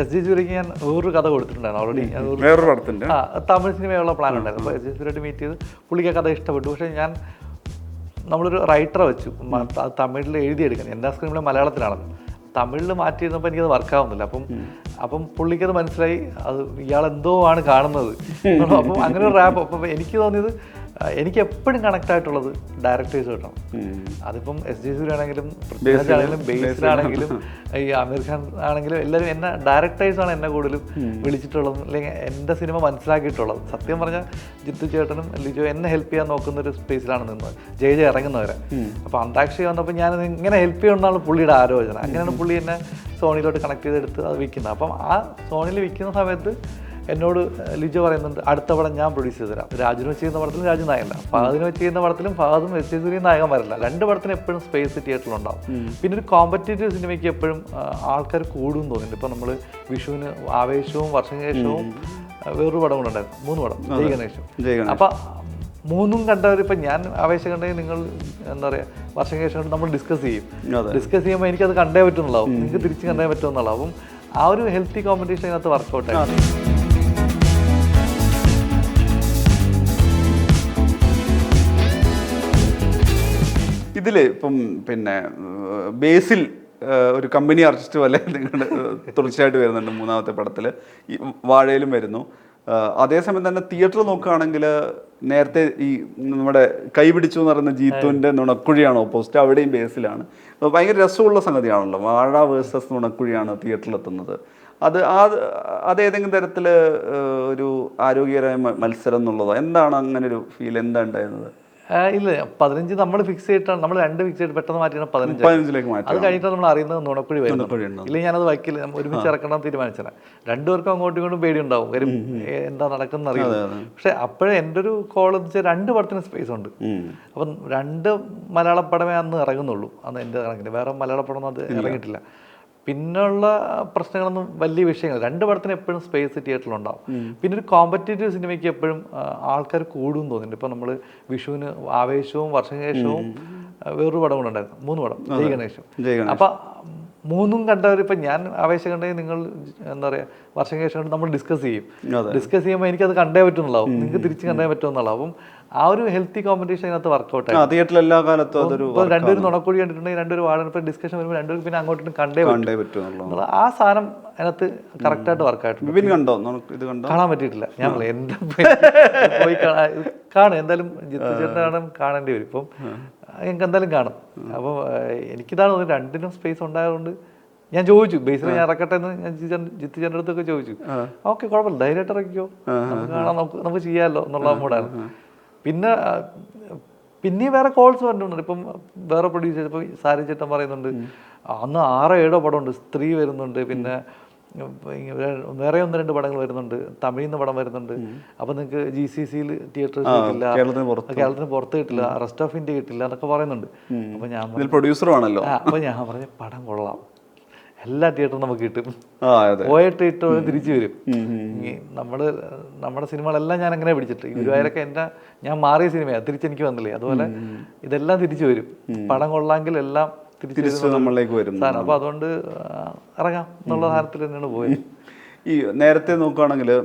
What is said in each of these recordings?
S G സൂര്യക്ക് ഞാൻ വേറൊരു കഥ കൊടുത്തിട്ടുണ്ടായിരുന്നു ഓൾറെഡി വേറൊരു പടത്തിന്റെ ആ തമിഴ് സിനിമയുള്ള പ്ലാൻ ഉണ്ടായിരുന്നു. അപ്പോൾ എസ് ജി ജുരായിട്ട് മീറ്റ് ചെയ്ത് പുള്ളിക്ക് ആ കഥ ഇഷ്ടപ്പെട്ടു. പക്ഷേ ഞാൻ നമ്മളൊരു റൈറ്ററെ വെച്ചു. തമിഴിൽ എഴുതിയെടുക്കാൻ എന്റെ സ്ക്രീനിൽ മലയാളത്തിലാണത് തമിഴിൽ മാറ്റി എഴുതുമ്പോൾ എനിക്കത് വർക്കാവുന്നില്ല അപ്പം അപ്പം പുള്ളിക്കത് മനസ്സിലായി. അത് ഇയാൾ എന്തോ ആണ് കാണുന്നത്. അപ്പം അങ്ങനെ ഒരു റാപ്പ് അപ്പം എനിക്ക് തോന്നിയത് എനിക്ക് എപ്പോഴും കണക്ട് ആയിട്ടുള്ളത് ഡയറക്ടേഴ്സ് കിട്ടണം അതിപ്പം എസ് ജി സൂര്യ ആണെങ്കിലും ബേസിലാണെങ്കിലും ഈ ആമിർ ഖാൻ ആണെങ്കിലും എല്ലാവരും എന്നെ ഡയറക്ടേഴ്സ് ആണ് എന്നെ കൂടുതലും വിളിച്ചിട്ടുള്ളത്. അല്ലെങ്കിൽ എന്റെ സിനിമ മനസ്സിലാക്കിയിട്ടുള്ളത്. സത്യം പറഞ്ഞാൽ ജിത്തു ചേട്ടനും ലിജോ എന്നെ ഹെൽപ്പ് ചെയ്യാൻ നോക്കുന്ന ഒരു സ്പേസിലാണ് നിന്നത്. ജയ ജയ ഇറങ്ങുന്നവരെ. അപ്പോൾ അന്താക്ഷരി വന്നപ്പോൾ ഞാൻ ഇങ്ങനെ ഹെൽപ്പ് ചെയ്യണമെന്നാണ് പുള്ളിയുടെ ആലോചന. അങ്ങനെയാണ് പുള്ളി എന്നെ സോണിയിലോട്ട് കണക്ട് ചെയ്തെടുത്ത് അത് വിൽക്കുന്നത്. അപ്പം ആ സോണിയിൽ വിൽക്കുന്ന സമയത്ത് എന്നോട് ലിജോ പറയുന്നുണ്ട് അടുത്ത പടം ഞാൻ പ്രൊഡ്യൂസ് ചെയ്ത് തരാം. രാജുന് വെച്ച് ചെയ്യുന്ന പടത്തിലും രാജു നായകല്ല. ഫാദിന് വെച്ച് ചെയ്യുന്ന പടത്തിലും ഫഹദും എസ് സൂര്യൻ നായകൻ വരില്ല. രണ്ട് പടത്തിന് എപ്പോഴും സ്പേസ് തിയേറ്ററിലുണ്ടാവും പിന്നെ ഒരു കോമ്പറ്റേറ്റീവ് സിനിമയ്ക്ക് എപ്പോഴും ആൾക്കാർ കൂടും തോന്നുന്നുണ്ട്. ഇപ്പം നമ്മൾ വിഷുവിന് ആവേശവും വർഷശേഷവും വേറൊരു പടം കൂടെ ഉണ്ടായിരുന്നു. മൂന്ന് പടം. ജയ് ഗണേശും. അപ്പം മൂന്നും കണ്ടവർ ഇപ്പം ഞാൻ ആവേശം കണ്ടെങ്കിൽ നിങ്ങൾ എന്താ പറയുക വർഷം ശേഷം നമ്മൾ ഡിസ്കസ് ചെയ്യും. ഡിസ്കസ് ചെയ്യുമ്പോൾ എനിക്കത് കണ്ടേ പറ്റുന്നുള്ളാവും നിങ്ങൾക്ക് തിരിച്ച് കണ്ടേ പറ്റുമെന്നുള്ളാവും ആ ഒരു ഹെൽത്തി കോമ്പറ്റീഷൻ അതിനകത്ത് വർക്കൗട്ട് ഇതിൽ ഇപ്പം പിന്നെ ബേസിൽ ഒരു കമ്പനി ആർട്ടിസ്റ്റ് പോലെ നിങ്ങൾ തുടർച്ചയായിട്ട് വരുന്നുണ്ട് മൂന്നാമത്തെ പടത്തിൽ ഈ വാഴയിലും വരുന്നു. അതേസമയം തന്നെ തിയേറ്റർ നോക്കുകയാണെങ്കിൽ നേരത്തെ ഈ നമ്മുടെ കൈപിടിച്ചു എന്ന് പറയുന്ന ജീത്തുവിന്റെ നുണക്കുഴിയാണ് ഓപ്പോസിറ്റ് അവിടെയും ബേസിലാണ്. ഭയങ്കര രസമുള്ള സംഗതിയാണല്ലോ. വാഴ വേഴ്സസ് നുണക്കുഴിയാണ് തിയേറ്ററിലെത്തുന്നത്. അത് ആ അത് ഏതെങ്കിലും തരത്തിൽ ഒരു ആരോഗ്യകരമായ മത്സരം എന്നുള്ളതോ? എന്താണ് അങ്ങനെ ഒരു ഫീൽ എന്താ ഉണ്ടായിരുന്നത്? ഇല്ല പതിനഞ്ച് നമ്മൾ ഫിക്സ് ചെയ്തിട്ടാണ്. നമ്മൾ രണ്ട് ഫിക്സ് ചെയ്ത് പെട്ടെന്ന് മാറ്റിയാണ് പതിനഞ്ച്. പതിനഞ്ചിലേക്ക് മാറ്റി അത് കഴിഞ്ഞിട്ട് നമ്മൾ അറിയുന്നത് നുണക്കുഴി വരുന്നത്. ഇല്ല. ഇല്ലെങ്കിൽ ഞാനത് വയ്ക്കില്ല. ഒരുമിച്ച് ഇറക്കണം തീരുമാനിച്ചത്. രണ്ടുപേർക്കും അങ്ങോട്ടും ഇങ്ങോട്ടും പേടിയുണ്ടാവും. കാര്യം ഏ, എന്താ നടക്കുന്ന അറിയില്ല. പക്ഷെ അപ്പോഴേ എന്റെ ഒരു കോൾ എന്ന് വെച്ചാൽ രണ്ട് പടത്തിന് സ്പേസ് ഉണ്ട്. അപ്പം രണ്ട് മലയാള പടമേ അന്ന് ഇറങ്ങുന്നുള്ളൂ. അന്ന് എന്റെ കണക്കിന്. വേറെ മലയാള പടം അത് ഇറങ്ങിയിട്ടില്ല. പിന്നുള്ള പ്രശ്നങ്ങളൊന്നും വലിയ വിഷയങ്ങൾ. രണ്ട് പടത്തിന് എപ്പോഴും സ്പേസ് തിയേറ്ററിൽ ഉണ്ടാവും. പിന്നെ ഒരു കോമ്പറ്റേറ്റീവ് സിനിമയ്ക്ക് എപ്പോഴും ആൾക്കാർ കൂടും തോന്നുന്നുണ്ട്. ഇപ്പം നമ്മൾ വിഷുവിന് ആവേശവും വർഷകേശവും വേറൊരു പടം കൂടെ ഉണ്ടായിരുന്നു. മൂന്ന് പടം. ജയ ഗണേശ്. അപ്പൊ മൂന്നും കണ്ടവർ ഇപ്പം ഞാൻ ആവേശം കണ്ടെങ്കിൽ നിങ്ങൾ എന്താ പറയുക വർഷം ശേഷം കൊണ്ട് നമ്മൾ ഡിസ്കസ് ചെയ്യും. ഡിസ്കസ് ചെയ്യുമ്പോൾ എനിക്കത് കണ്ടേ പറ്റുന്നുള്ളാവും നിങ്ങൾക്ക് തിരിച്ച് കണ്ടേ പറ്റുമെന്നുള്ളൂ അപ്പം ആ ഒരു ഹെൽത്തി കോമ്പറ്റീഷൻ അതിനകത്ത് വർക്കൗട്ട് ആയി. തിയേറ്ററിൽ എല്ലാ കാലത്തും അതൊരു രണ്ടുപേരും നുണക്കുഴി കണ്ടിട്ടുണ്ടെങ്കിൽ രണ്ടുപേരും വാഴ ഡിസ്കഷൻ വരുമ്പോൾ രണ്ടുപേരും പിന്നെ അങ്ങോട്ടും കണ്ടേ കണ്ടേ പറ്റുന്നുള്ളൂ. ആ സാധനം അതിനകത്ത് കറക്റ്റായിട്ട് വർക്കായിട്ടുണ്ട് കണ്ടോ? ഇത് കണ്ടോ? കാണാൻ പറ്റിയിട്ടില്ല. ഞാൻ എന്റെ പോയി കാണാൻ കാണും. എന്തായാലും ജിത്തു ചേട്ടനാണ് കാണേണ്ടി വരും. ഇപ്പം എനിക്ക് എന്തായാലും കാണും അപ്പോൾ എനിക്കിതാണ് തോന്നുന്നത് രണ്ടിനും സ്പേസ് ഉണ്ടായതുകൊണ്ട് ഞാൻ ചോദിച്ചു. ബേസിൽ ഞാൻ ഇറക്കട്ടെ എന്ന് ഞാൻ ജിത്തു ചേട്ടൻ- ജിത്തു ചേട്ടന്റെ അടുത്തൊക്കെ ചോദിച്ചു. ഓക്കെ കുഴപ്പമില്ല. ധൈര്യമായിട്ട് ഇറക്കിക്കോ. നമുക്ക് കാണാം. നമുക്ക് നമുക്ക് ചെയ്യാമല്ലോ എന്നുള്ള മൂടാണ് പിന്നെ പിന്നെയും വേറെ കോൾസ് വരുന്നുണ്ട് ഇപ്പം വേറെ പ്രൊഡ്യൂസേഴ്സ് ഇപ്പം സാരി ചേട്ടൻ പറയുന്നുണ്ട് അന്ന് ആറോ ഏഴോ പടമുണ്ട്. സ്ത്രീ വരുന്നുണ്ട്. പിന്നെ വേറെ ഒന്ന് രണ്ട് പടങ്ങൾ വരുന്നുണ്ട്. തമിഴിൽ നിന്ന് പടം വരുന്നുണ്ട്. അപ്പം നിങ്ങൾക്ക് ജി സി സിയിൽ തിയേറ്റർ കിട്ടില്ല. കേരളത്തിന് പുറത്ത്. കിട്ടില്ല. റെസ്റ്റ് ഓഫ് ഇന്ത്യ കിട്ടില്ല എന്നൊക്കെ പറയുന്നുണ്ട്. അപ്പം ഞാൻ പ്രൊഡ്യൂസറാണല്ലോ അപ്പം ഞാൻ പറഞ്ഞ പടം കൊള്ളാം. എല്ലാ തിയേറ്ററും നമുക്ക് കിട്ടും. പോയിട്ട് ഇട്ട് തിരിച്ചു വരും. ഇനി നമ്മൾ നമ്മുടെ സിനിമകളെല്ലാം ഞാൻ അങ്ങനെ പിടിച്ചിട്ട്. ഗുരുവായൂരൊക്കെ എന്റെ ഞാൻ മാറിയ സിനിമയാണ് തിരിച്ചെനിക്ക് വന്നില്ലേ. അതുപോലെ ഇതെല്ലാം തിരിച്ചു വരും. പടം കൊള്ളാമെങ്കിൽ എല്ലാം തിരിച്ചു നമ്മളിലേക്ക് വരും. അപ്പോൾ അതുകൊണ്ട് ഇറങ്ങാം എന്നുള്ള താരത്തിൽ തന്നെയാണ് പോയത്. ഈ നേരത്തെ നോക്കുകയാണെങ്കിൽ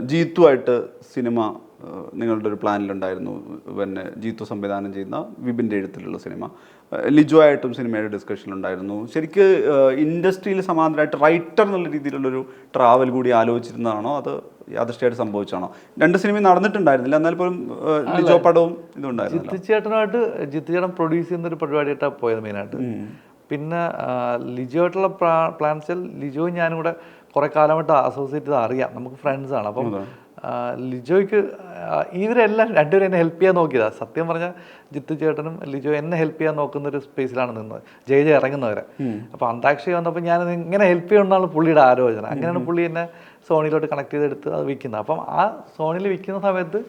ജീത്തു ആയിട്ട് സിനിമ നിങ്ങളുടെ ഒരു പ്ലാനിലുണ്ടായിരുന്നു. പിന്നെ ജീത്തു സംവിധാനം ചെയ്യുന്ന വിപിന്റെ എഴുത്തിലുള്ള സിനിമ. ലിജു ലിജോ ആയിട്ടും സിനിമയുടെ ഡിസ്കഷനിലുണ്ടായിരുന്നു ശരിക്ക് ഇൻഡസ്ട്രിയിൽ സമാന്തരമായിട്ട് റൈറ്റർ എന്നുള്ള രീതിയിലുള്ളൊരു ട്രാവൽ കൂടി ആലോചിച്ചിരുന്നതാണോ? അത് യാദൃഷ്ടിയായിട്ട് സംഭവിച്ചാണോ രണ്ട് സിനിമയും നടന്നിട്ടുണ്ടായിരുന്നില്ല. എന്നാൽ പോലും ലിജോ പടവും ഇതുണ്ടായിരുന്നു ജിത്തു ജിത്തുചേട്ടൻ ജിത്തു ചേട്ടൻ പ്രൊഡ്യൂസ് ചെയ്യുന്ന ഒരു പരിപാടിയായിട്ടാണ് പോയത് മെയിനായിട്ട്. പിന്നെ ലിജോയായിട്ടുള്ള പ്ലാൻ വെച്ചാൽ ലിജോയും ഞാനും കൂടെ കുറെ കാലമായിട്ട് അസോസിയേറ്റ് ചെയ്ത് അറിയാം. നമുക്ക് ഫ്രണ്ട്സ് ആണ്. അപ്പം ലിജോയ്ക്ക് ഇവരെല്ലാം രണ്ടുപേരും എന്നെ ഹെൽപ്പ് ചെയ്യാൻ നോക്കിയതാണ് സത്യം പറഞ്ഞാൽ ജിത്തു ചേട്ടനും ലിജോ എന്നെ ഹെൽപ്പ് ചെയ്യാൻ നോക്കുന്ന ഒരു സ്പേസിലാണ് നിന്നത്. ജയ ജയ ഇറങ്ങുന്നവരെ. അപ്പോൾ അന്താക്ഷരി വന്നപ്പോൾ ഞാൻ ഇങ്ങനെ ഹെൽപ്പ് ചെയ്യണമെന്നാണ് പുള്ളിയുടെ ആലോചന. അങ്ങനെയാണ് പുള്ളി എന്നെ സോണിയിലോട്ട് കണക്ട് ചെയ്തെടുത്ത് അത് വിൽക്കുന്നത്. അപ്പം ആ സോണിയിൽ വിൽക്കുന്ന സമയത്ത്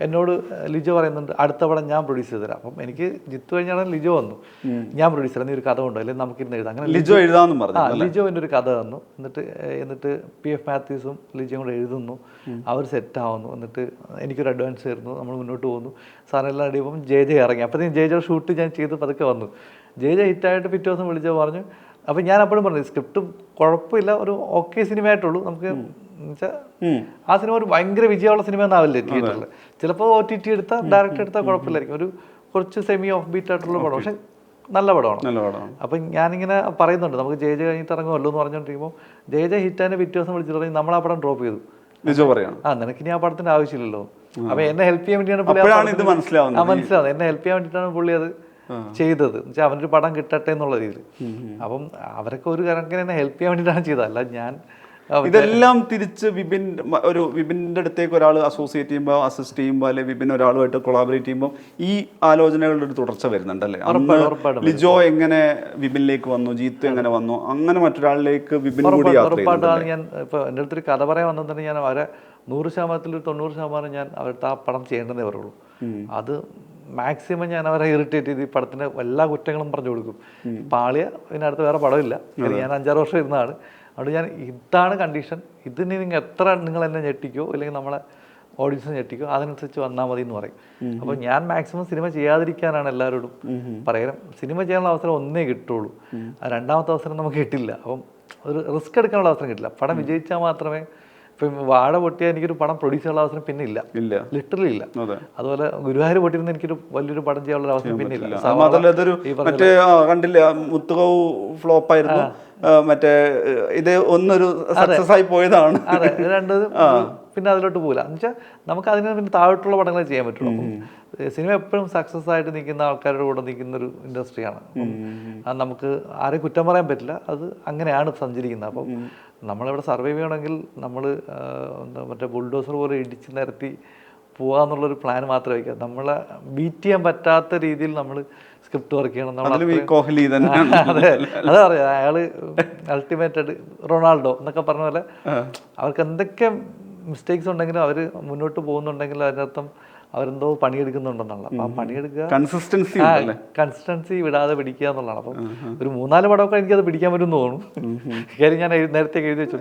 എന്നോട് ലിജോ പറയുന്നുണ്ട് അടുത്ത പടം ഞാൻ പ്രൊഡ്യൂസ് ചെയ്ത് തരാം അപ്പം എനിക്ക് ജിത്തു കഴിഞ്ഞാണ് ലിജോ വന്നു. ഞാൻ പ്രൊഡ്യൂസ് തരാം നീ ഒരു കഥ കൊണ്ടോ അല്ലെങ്കിൽ നമുക്ക് ഇന്ന് എഴുതാം. അങ്ങനെ ലിജോ എഴുതാമെന്നും ആ പറഞ്ഞു ലിജോ എന്റെ ഒരു കഥ തന്നു. എന്നിട്ട് എന്നിട്ട് പി എഫ് മാത്യൂസും ലിജോയും കൂടെ എഴുതുന്നു. അവർ സെറ്റ് ആവുന്നു. എന്നിട്ട് എനിക്കൊരു അഡ്വാൻസ് തരുന്നു നമ്മൾ മുന്നോട്ട് പോകുന്നു. സാധനം എല്ലാം അടിയുമ്പം ജെ ജെ ഇറങ്ങി. അപ്പോഴത്തേക്കും ജെ ജെ ഷൂട്ട് ഞാൻ ചെയ്ത് പതുക്കെ വന്നു. ജെ ജെ ഹിറ്റായിട്ട് പിറ്റേ ദിവസം വിളിച്ചോ പറഞ്ഞു അപ്പം ഞാൻ അപ്പോഴും പറഞ്ഞു സ്ക്രിപ്റ്റ് കുഴപ്പമില്ല ഒരു ഓക്കെ സിനിമ ആയിട്ടുള്ളൂ നമുക്ക് ആ സിനിമ ഒരു ഭയങ്കര വിജയമുള്ള സിനിമ ഒന്നാവില്ല തിയേറ്ററിൽ ചിലപ്പോൾ ഒ ടി ടി എടുത്താൽ ഡയറക്റ്റ് എടുത്താൽ കുഴപ്പമില്ലായിരിക്കും. ഒരു കുറച്ച് സെമി ഓഫ് ബീറ്റ് ആയിട്ടുള്ള പടം. പക്ഷെ നല്ല പടമാണ്. അപ്പം ഞാനിങ്ങനെ പറയുന്നുണ്ട് നമുക്ക് ജയ ജയ കഴിഞ്ഞിട്ട് ഇറങ്ങുമല്ലോ എന്ന് പറഞ്ഞുകൊണ്ടിരിക്കുമ്പോൾ ജയ ജയ ഹിറ്റാനെ പിറ്റേ ദിവസം വിളിച്ചിട്ട് പറഞ്ഞു നമ്മൾ ആ പടം ഡ്രോപ്പ് ചെയ്തു. പറയാണ്. ആ നിനക്ക് ഇനി ആ പടത്തിന്റെ ആവശ്യമില്ലല്ലോ. അപ്പൊ എന്നെ ഹെൽപ്പ് ചെയ്യാൻ വേണ്ടിയാണ് മനസ്സിലാവുന്നത്. എന്നെ ഹെൽപ്പ് ചെയ്യാൻ വേണ്ടിയിട്ടാണ് പുള്ളി അത് ചെയ്തത്. എന്നുവെച്ചാൽ അവനൊരു പടം കിട്ടട്ടെ എന്നുള്ള രീതിയിൽ. അപ്പം അവരൊക്കെ ഒരു കണക്കിന് എന്നെ ഹെൽപ്പ് ചെയ്യാൻ വേണ്ടിയിട്ടാണ് ചെയ്തത്. അല്ല ഞാൻ ഇതെല്ലാം തിരിച്ച് വിപിൻ ഒരു വിപിന്റെ അടുത്തേക്ക് ഒരാൾ അസോസിയേറ്റ് ചെയ്യുമ്പോൾ അസിസ്റ്റ് ചെയ്യുമ്പോൾ അല്ലെങ്കിൽ വിപിൻ ഒരാളുമായിട്ട് കൊളാബറേറ്റ് ചെയ്യുമ്പോൾ ഈ ആലോചനകളുടെ ഒരു തുടർച്ച വരുന്നുണ്ടല്ലേ ലിജോ എങ്ങനെ വിപിനിലേക്ക് വന്നു ജീത്തു എങ്ങനെ വന്നു അങ്ങനെ മറ്റൊരാളിലേക്ക് വിപിൻ കൂടി ഉറപ്പായിട്ടാണ് ഞാൻ ഇപ്പൊ എന്റെ അടുത്തൊരു കഥ പറയാൻ വന്നത് തന്നെ ഞാൻ അവരെ നൂറ് ശതമാനത്തിൽ ഒരു തൊണ്ണൂറ് ശതമാനം ഞാൻ അവരുടെ ആ പടം ചെയ്യേണ്ടതേ പറയുള്ളൂ. അത് മാക്സിമം ഞാൻ അവരെ ഇറിറ്റേറ്റ് ചെയ്ത് ഈ പടത്തിന്റെ എല്ലാ കുറ്റങ്ങളും പറഞ്ഞു കൊടുക്കും. പാളിയ ഇതിനടുത്ത് വേറെ പടമില്ല. ഞാൻ അഞ്ചാറ് വർഷം ഇരുന്നാണ്. അതുകൊണ്ട് ഞാൻ ഇതാണ് കണ്ടീഷൻ. ഇതിന് നിങ്ങൾ എത്ര നിങ്ങൾ എന്നെ ഞെട്ടിക്കോ അല്ലെങ്കിൽ നമ്മളെ ഓഡിയൻസ് ഞെട്ടിക്കോ അതിനനുസരിച്ച് വന്നാൽ മതി എന്ന് പറയും. അപ്പോൾ ഞാൻ മാക്സിമം സിനിമ ചെയ്യാതിരിക്കാനാണ് എല്ലാവരോടും പറയാം സിനിമ ചെയ്യാനുള്ള അവസരം ഒന്നേ കിട്ടുള്ളൂ. രണ്ടാമത്തെ അവസരം നമുക്ക് കിട്ടില്ല. അപ്പം ഒരു റിസ്ക് എടുക്കാനുള്ള അവസരം കിട്ടില്ല. പടം വിജയിച്ചാൽ മാത്രമേ ഇപ്പം വാഴ പൊട്ടിയാൽ എനിക്കൊരു പടം പ്രൊഡ്യൂസ് ചെയ്യാനുള്ള അവസരം പിന്നെ ഇല്ല. ഇല്ല ലിറ്ററലി ഇല്ല. അതെ. അതുപോലെ ഗുരുവായൂർ പൊട്ടിയിരുന്ന എനിക്കൊരു വലിയൊരു പടം ചെയ്യാനുള്ള അവസരം പിന്നെ ഇല്ല മറ്റേ കണ്ടില്ല മുത്തുകവ് ഫ്ലോപ്പ് ആയിരുന്നു. ആ, മറ്റേ ഇത് ഒന്നൊരു സക്സസ് ആയി പോയതാണ്. രണ്ടത് പിന്നെ അതിലോട്ട് പോകില്ല എന്നുവെച്ചാൽ നമുക്ക് അതിന് പിന്നെ താഴോട്ടുള്ള പടങ്ങളെ ചെയ്യാൻ പറ്റുള്ളൂ. സിനിമ എപ്പോഴും സക്സസ് ആയിട്ട് നിൽക്കുന്ന ആൾക്കാരുടെ കൂടെ നിൽക്കുന്ന ഒരു ഇൻഡസ്ട്രിയാണ് അത് നമുക്ക് ആരെയും കുറ്റം പറയാൻ പറ്റില്ല. അത് അങ്ങനെയാണ് സഞ്ചരിക്കുന്നത്. അപ്പം നമ്മളിവിടെ സർവൈവ് ചെയ്യണമെങ്കിൽ നമ്മൾ എന്താ മറ്റേ ബുൾഡോസർ പോലെ ഇടിച്ച് നിരത്തി പോകാന്നുള്ളൊരു പ്ലാൻ മാത്രമേ വയ്ക്കുക. നമ്മളെ ബീറ്റ് ചെയ്യാൻ പറ്റാത്ത രീതിയിൽ നമ്മൾ സ്ക്രിപ്റ്റ് വർക്ക് ചെയ്യണം. കോഹ്ലി അതെ. അതെ അറിയാം അയാൾ അൾട്ടിമേറ്റഡ് റൊണാൾഡോ എന്നൊക്കെ പറഞ്ഞ പോലെ അവർക്ക് എന്തൊക്കെ മിസ്റ്റേക്സ് ഉണ്ടെങ്കിലും അവർ മുന്നോട്ട് പോകുന്നുണ്ടെങ്കിൽ അതിനർത്ഥം അവരെന്തോ പണിയെടുക്കുന്നുണ്ടെന്നുള്ള അപ്പം പണിയെടുക്കുക കൺസിസ്റ്റൻസി കൺസിസ്റ്റൻസി വിടാതെ പിടിക്കുക എന്നുള്ളതാണ്. അപ്പം ഒരു മൂന്നാൽ പടമൊക്കെ എനിക്കത് പിടിക്കാൻ പറ്റുമെന്ന് തോന്നുന്നു. കാര്യം ഞാൻ നേരത്തെ എഴുതി വെച്ചു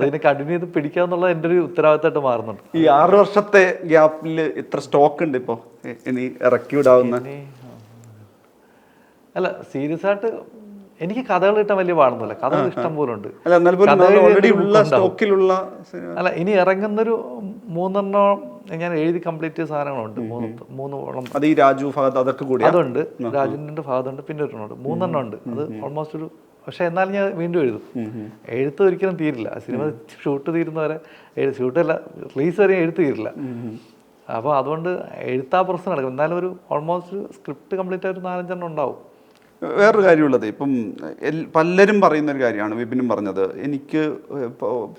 അതിന് കണ്ടിന്യൂ ചെയ്ത് പിടിക്കുക എന്നുള്ളത് എന്റെ ഒരു ഉത്തരവാദിത്തമായിട്ട് മാറുന്നുണ്ട്. ഈ ആറ് വർഷത്തെ ഗ്യാപ്പിൽ ഇത്ര സ്റ്റോക്ക് ഉണ്ട് ഇപ്പോൾ ഇനി ഇറക്കി വിടാവുന്ന? അല്ല സീരിയസ് ആയിട്ട് എനിക്ക് കഥകൾ കിട്ടാൻ വലിയ പാടൊന്നുമില്ല. കഥകൾ ഇഷ്ടം പോലെ ഉണ്ട്? അല്ല ഇനി ഇറങ്ങുന്നൊരു മൂന്നെണ്ണം ഞാൻ എഴുതി കംപ്ലീറ്റ് ചെയ്ത സാധനങ്ങളുണ്ട്. മൂന്ന് മൂന്നോളം അത് ഈ രാജു അതൊക്കെ കൂടി അതുണ്ട്. രാജുവിന്റെ ഭാഗത്തുണ്ട് പിന്നെ ഒരെണ്ണമുണ്ട്. മൂന്നെണ്ണം ഉണ്ട് അത് ഓൾമോസ്റ്റ് ഒരു പക്ഷെ എന്നാലും ഞാൻ വീണ്ടും എഴുതും. എഴുത്ത് ഒരിക്കലും തീരില്ല. സിനിമ ഷൂട്ട് തീരുന്നവരെ ഷൂട്ടല്ല റിലീസ് വരെ എഴുത്ത് തീരില്ല. അപ്പോൾ അതുകൊണ്ട് എഴുത്താ പ്രശ്നം നടക്കും എന്നാലും ഒരു ഓൾമോസ്റ്റ് സ്ക്രിപ്റ്റ് കംപ്ലീറ്റ് ആയിട്ട് നാലഞ്ചെണ്ണം ഉണ്ടാവും. വേറൊരു കാര്യമുള്ളത്. ഇപ്പം പലരും പറയുന്ന ഒരു കാര്യമാണ് വിപിനും പറഞ്ഞത്. എനിക്ക്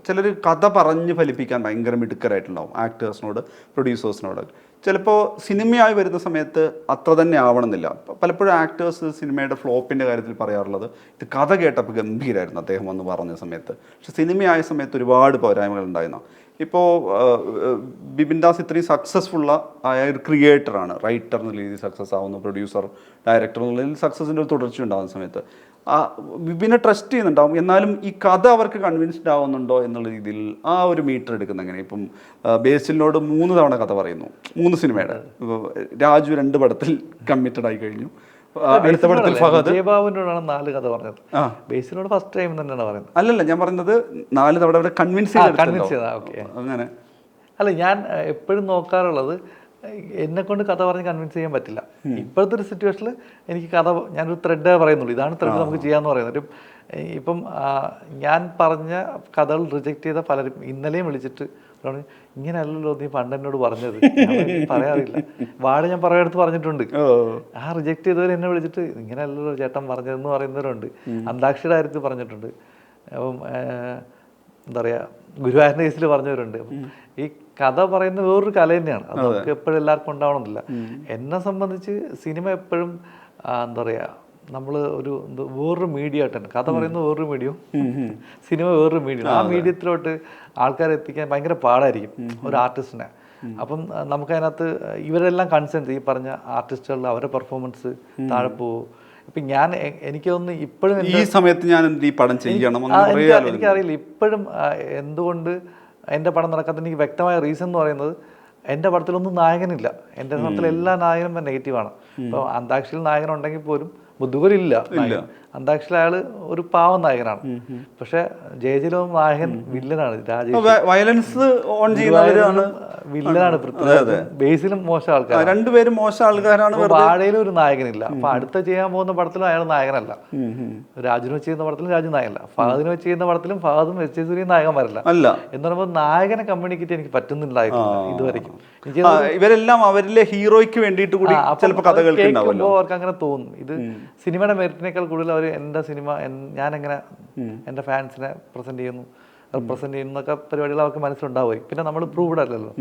ചിലർ കഥ പറഞ്ഞ് ഫലിപ്പിക്കാൻ ഭയങ്കര മിടുക്കരായിട്ടുണ്ടാവും ആക്ടേഴ്സിനോട് പ്രൊഡ്യൂസേഴ്സിനോട്. ചിലപ്പോൾ സിനിമയായി വരുന്ന സമയത്ത് അത്ര തന്നെ ആവണമെന്നില്ല. പലപ്പോഴും ആക്ടേഴ്സ് സിനിമയുടെ ഫ്ലോപ്പിന്റെ കാര്യത്തിൽ പറയാറുള്ളത് ഇത് കഥ കേട്ടപ്പോൾ ഗംഭീരമായിരുന്നു അദ്ദേഹം വന്ന് പറഞ്ഞ സമയത്ത്. പക്ഷെ സിനിമയായ സമയത്ത് ഒരുപാട് പോരായ്മകൾ ഉണ്ടായിരുന്നു. ഇപ്പോൾ ബിപിൻ ദാസ് ഇത്രയും സക്സസ്ഫുള്ള ആയ ഒരു ക്രിയേറ്ററാണ് റൈറ്റർ എന്ന രീതിയിൽ സക്സസ് ആവുന്നു പ്രൊഡ്യൂസർ ഡയറക്ടർ എന്നുള്ള രീതിയിൽ സക്സസിന്റെ ഒരു തുടർച്ച ഉണ്ടാകുന്ന സമയത്ത്. ആ ബിബിനെ ട്രസ്റ്റ് ചെയ്യുന്നുണ്ടാവും. എന്നാലും ഈ കഥ അവർക്ക് കൺവിൻസ്ഡ് ആവുന്നുണ്ടോ എന്നുള്ള രീതിയിൽ ആ ഒരു മീറ്റർ എടുക്കുന്ന എങ്ങനെ ഇപ്പം ബേസിലിനോട് മൂന്ന് തവണ കഥ പറയുന്നു. മൂന്ന് സിനിമയുടെ. രാജു രണ്ട് പടത്തിൽ കമ്മിറ്റഡ് ആയി കഴിഞ്ഞു. അടുത്ത പടത്തിൽ ഫഹദ്? വിജയബാബുവിനോടാണ് നാല് കഥ പറഞ്ഞത്. ബേസിനോട് ഫസ്റ്റ് ടൈം തന്നെയാണ് പറയുന്നത് അല്ലല്ല ഞാൻ പറഞ്ഞത് നാല് തവണ അവരെ കൺവിൻസ് കൺവിൻസ് ചെയ്താ ഓക്കെ അങ്ങനെ. അല്ല ഞാൻ എപ്പോഴും നോക്കാറുള്ളത് എന്നെ കൊണ്ട് കഥ പറഞ്ഞ് കൺവിൻസ് ചെയ്യാൻ പറ്റില്ല. ഇപ്പോഴത്തെ ഒരു സിറ്റുവേഷനിൽ എനിക്ക് കഥ ഞാനൊരു ത്രെഡ് പറയുന്നുള്ളൂ. ഇതാണ് ത്രെഡ് നമുക്ക് ചെയ്യാന്ന് പറയുന്നത്. ഇപ്പം ഞാൻ പറഞ്ഞ കഥകൾ റിജക്റ്റ് ചെയ്ത പലരും ഇന്നലെയും വിളിച്ചിട്ട് പറഞ്ഞു ഇങ്ങനെയല്ലല്ലോ നീ പണ്ട് എന്നോട് പറഞ്ഞത്. പറയാറില്ല. വാട് ഞാൻ പറയടുത്ത് പറഞ്ഞിട്ടുണ്ട്. ആ റിജക്ട് ചെയ്തവർ എന്നെ വിളിച്ചിട്ട് ഇങ്ങനെയല്ലല്ലോ ചേട്ടൻ പറഞ്ഞതെന്ന് പറയുന്നവരുണ്ട്. അന്താക്ഷയുടെ കാര്യത്തിൽ പറഞ്ഞിട്ടുണ്ട്. അപ്പം എന്താ പറയുക ഗുരുവായൂരിന്റെ കേസിൽ പറഞ്ഞവരുണ്ട്. ഈ കഥ പറയുന്ന വേറൊരു കല തന്നെയാണ്. അത്. നമുക്ക് എപ്പോഴും എല്ലാവർക്കും ഉണ്ടാവണമെന്നില്ല. എന്നെ സംബന്ധിച്ച് സിനിമ എപ്പോഴും എന്താ പറയുക നമ്മൾ ഒരു വേറൊരു മീഡിയ ആയിട്ടാണ് കഥ പറയുന്നത് വേറൊരു മീഡിയം സിനിമ വേറൊരു മീഡിയം ആ മീഡിയത്തിലോട്ട് ആൾക്കാരെ എത്തിക്കാൻ ഭയങ്കര പാടായിരിക്കും ഒരു ആർട്ടിസ്റ്റിനെ അപ്പം നമുക്കതിനകത്ത് ഇവരെല്ലാം കൺസേൺ ഈ പറഞ്ഞ ആർട്ടിസ്റ്റുകളുടെ അവരുടെ പെർഫോമൻസ് താഴെ പോകും. ഇപ്പം ഞാൻ എനിക്ക് തോന്നുന്നു ഇപ്പോഴും ഈ സമയത്ത് ഞാൻ ഈ പടം ചെയ്യണം. എനിക്കറിയില്ല. ഇപ്പോഴും എന്തുകൊണ്ട് എന്റെ പടം നടക്കാത്ത എനിക്ക് വ്യക്തമായ റീസൺ എന്ന് പറയുന്നത് എന്റെ പടത്തിലൊന്നും നായകനില്ല. എന്റെ പടത്തിൽ എല്ലാ നായകനും നെഗറ്റീവാണ് ഇപ്പോൾ അന്താക്ഷരിയിൽ നായകൻ ഉണ്ടെങ്കിൽ പോലും മുതുകരില്ല നായകൻ. അയാൾ ഒരു പാവം നായകനാണ്. പക്ഷെ ജയജിലോ നായകൻ വില്ലനാണ്. രാജേഷ്. വയലൻസ് ഓൺ ചെയ്യുന്നവരാണ് വില്ലനാണ് പൃഥ്വിരാജ്. ബേസിലും മോശം ആൾക്കാർ രണ്ടുപേരും മോശം ആൾക്കാരാണ് വാഴയിലും ഒരു നായകനില്ല. അപ്പൊ അടുത്ത ചെയ്യാൻ പോകുന്ന പടത്തിലും അയാൾ നായകനല്ല. രാജുവിന് വെച്ച് ചെയ്യുന്ന പടത്തിലും രാജു നായകനല്ല. ഫഹദിന് വെച്ച് ചെയ്യുന്ന പടത്തിലും ഫഹദും എച്ച് നായകൻ നായകന്മാരല്ല. അല്ല. എന്ന് പറയുമ്പോൾ നായകനെ കമ്മ്യൂണിക്കേറ്റ് എനിക്ക് പറ്റുന്നില്ലായിരുന്നു ഇതുവരെയും ഇവരെല്ലാം അവരിലെ ഹീറോയ്ക്ക് വേണ്ടിയിട്ട് കൂടി ചിലപ്പോൾ അത് കഥ കേൾക്കുന്നുണ്ടാവല്ലോ കേൾക്കുമ്പോൾ അവർക്ക് അങ്ങനെ തോന്നും. ഇത് സിനിമയുടെ മെറിറ്റിനേക്കാൾ കൂടുതൽ അവർ എന്റെ സിനിമ ഞാൻ എങ്ങനെ എന്റെ ഫാൻസിനെ പ്രസന്റ് ചെയ്യുന്നു റെപ്രസെന്റ് ചെയ്യുന്നു എന്നൊക്കെ പരിപാടികൾ അവർക്ക് മനസ്സിലുണ്ടാവുമായി പിന്നെ നമ്മൾ പ്രൂവ്ഡ് അല്ലല്ലോ.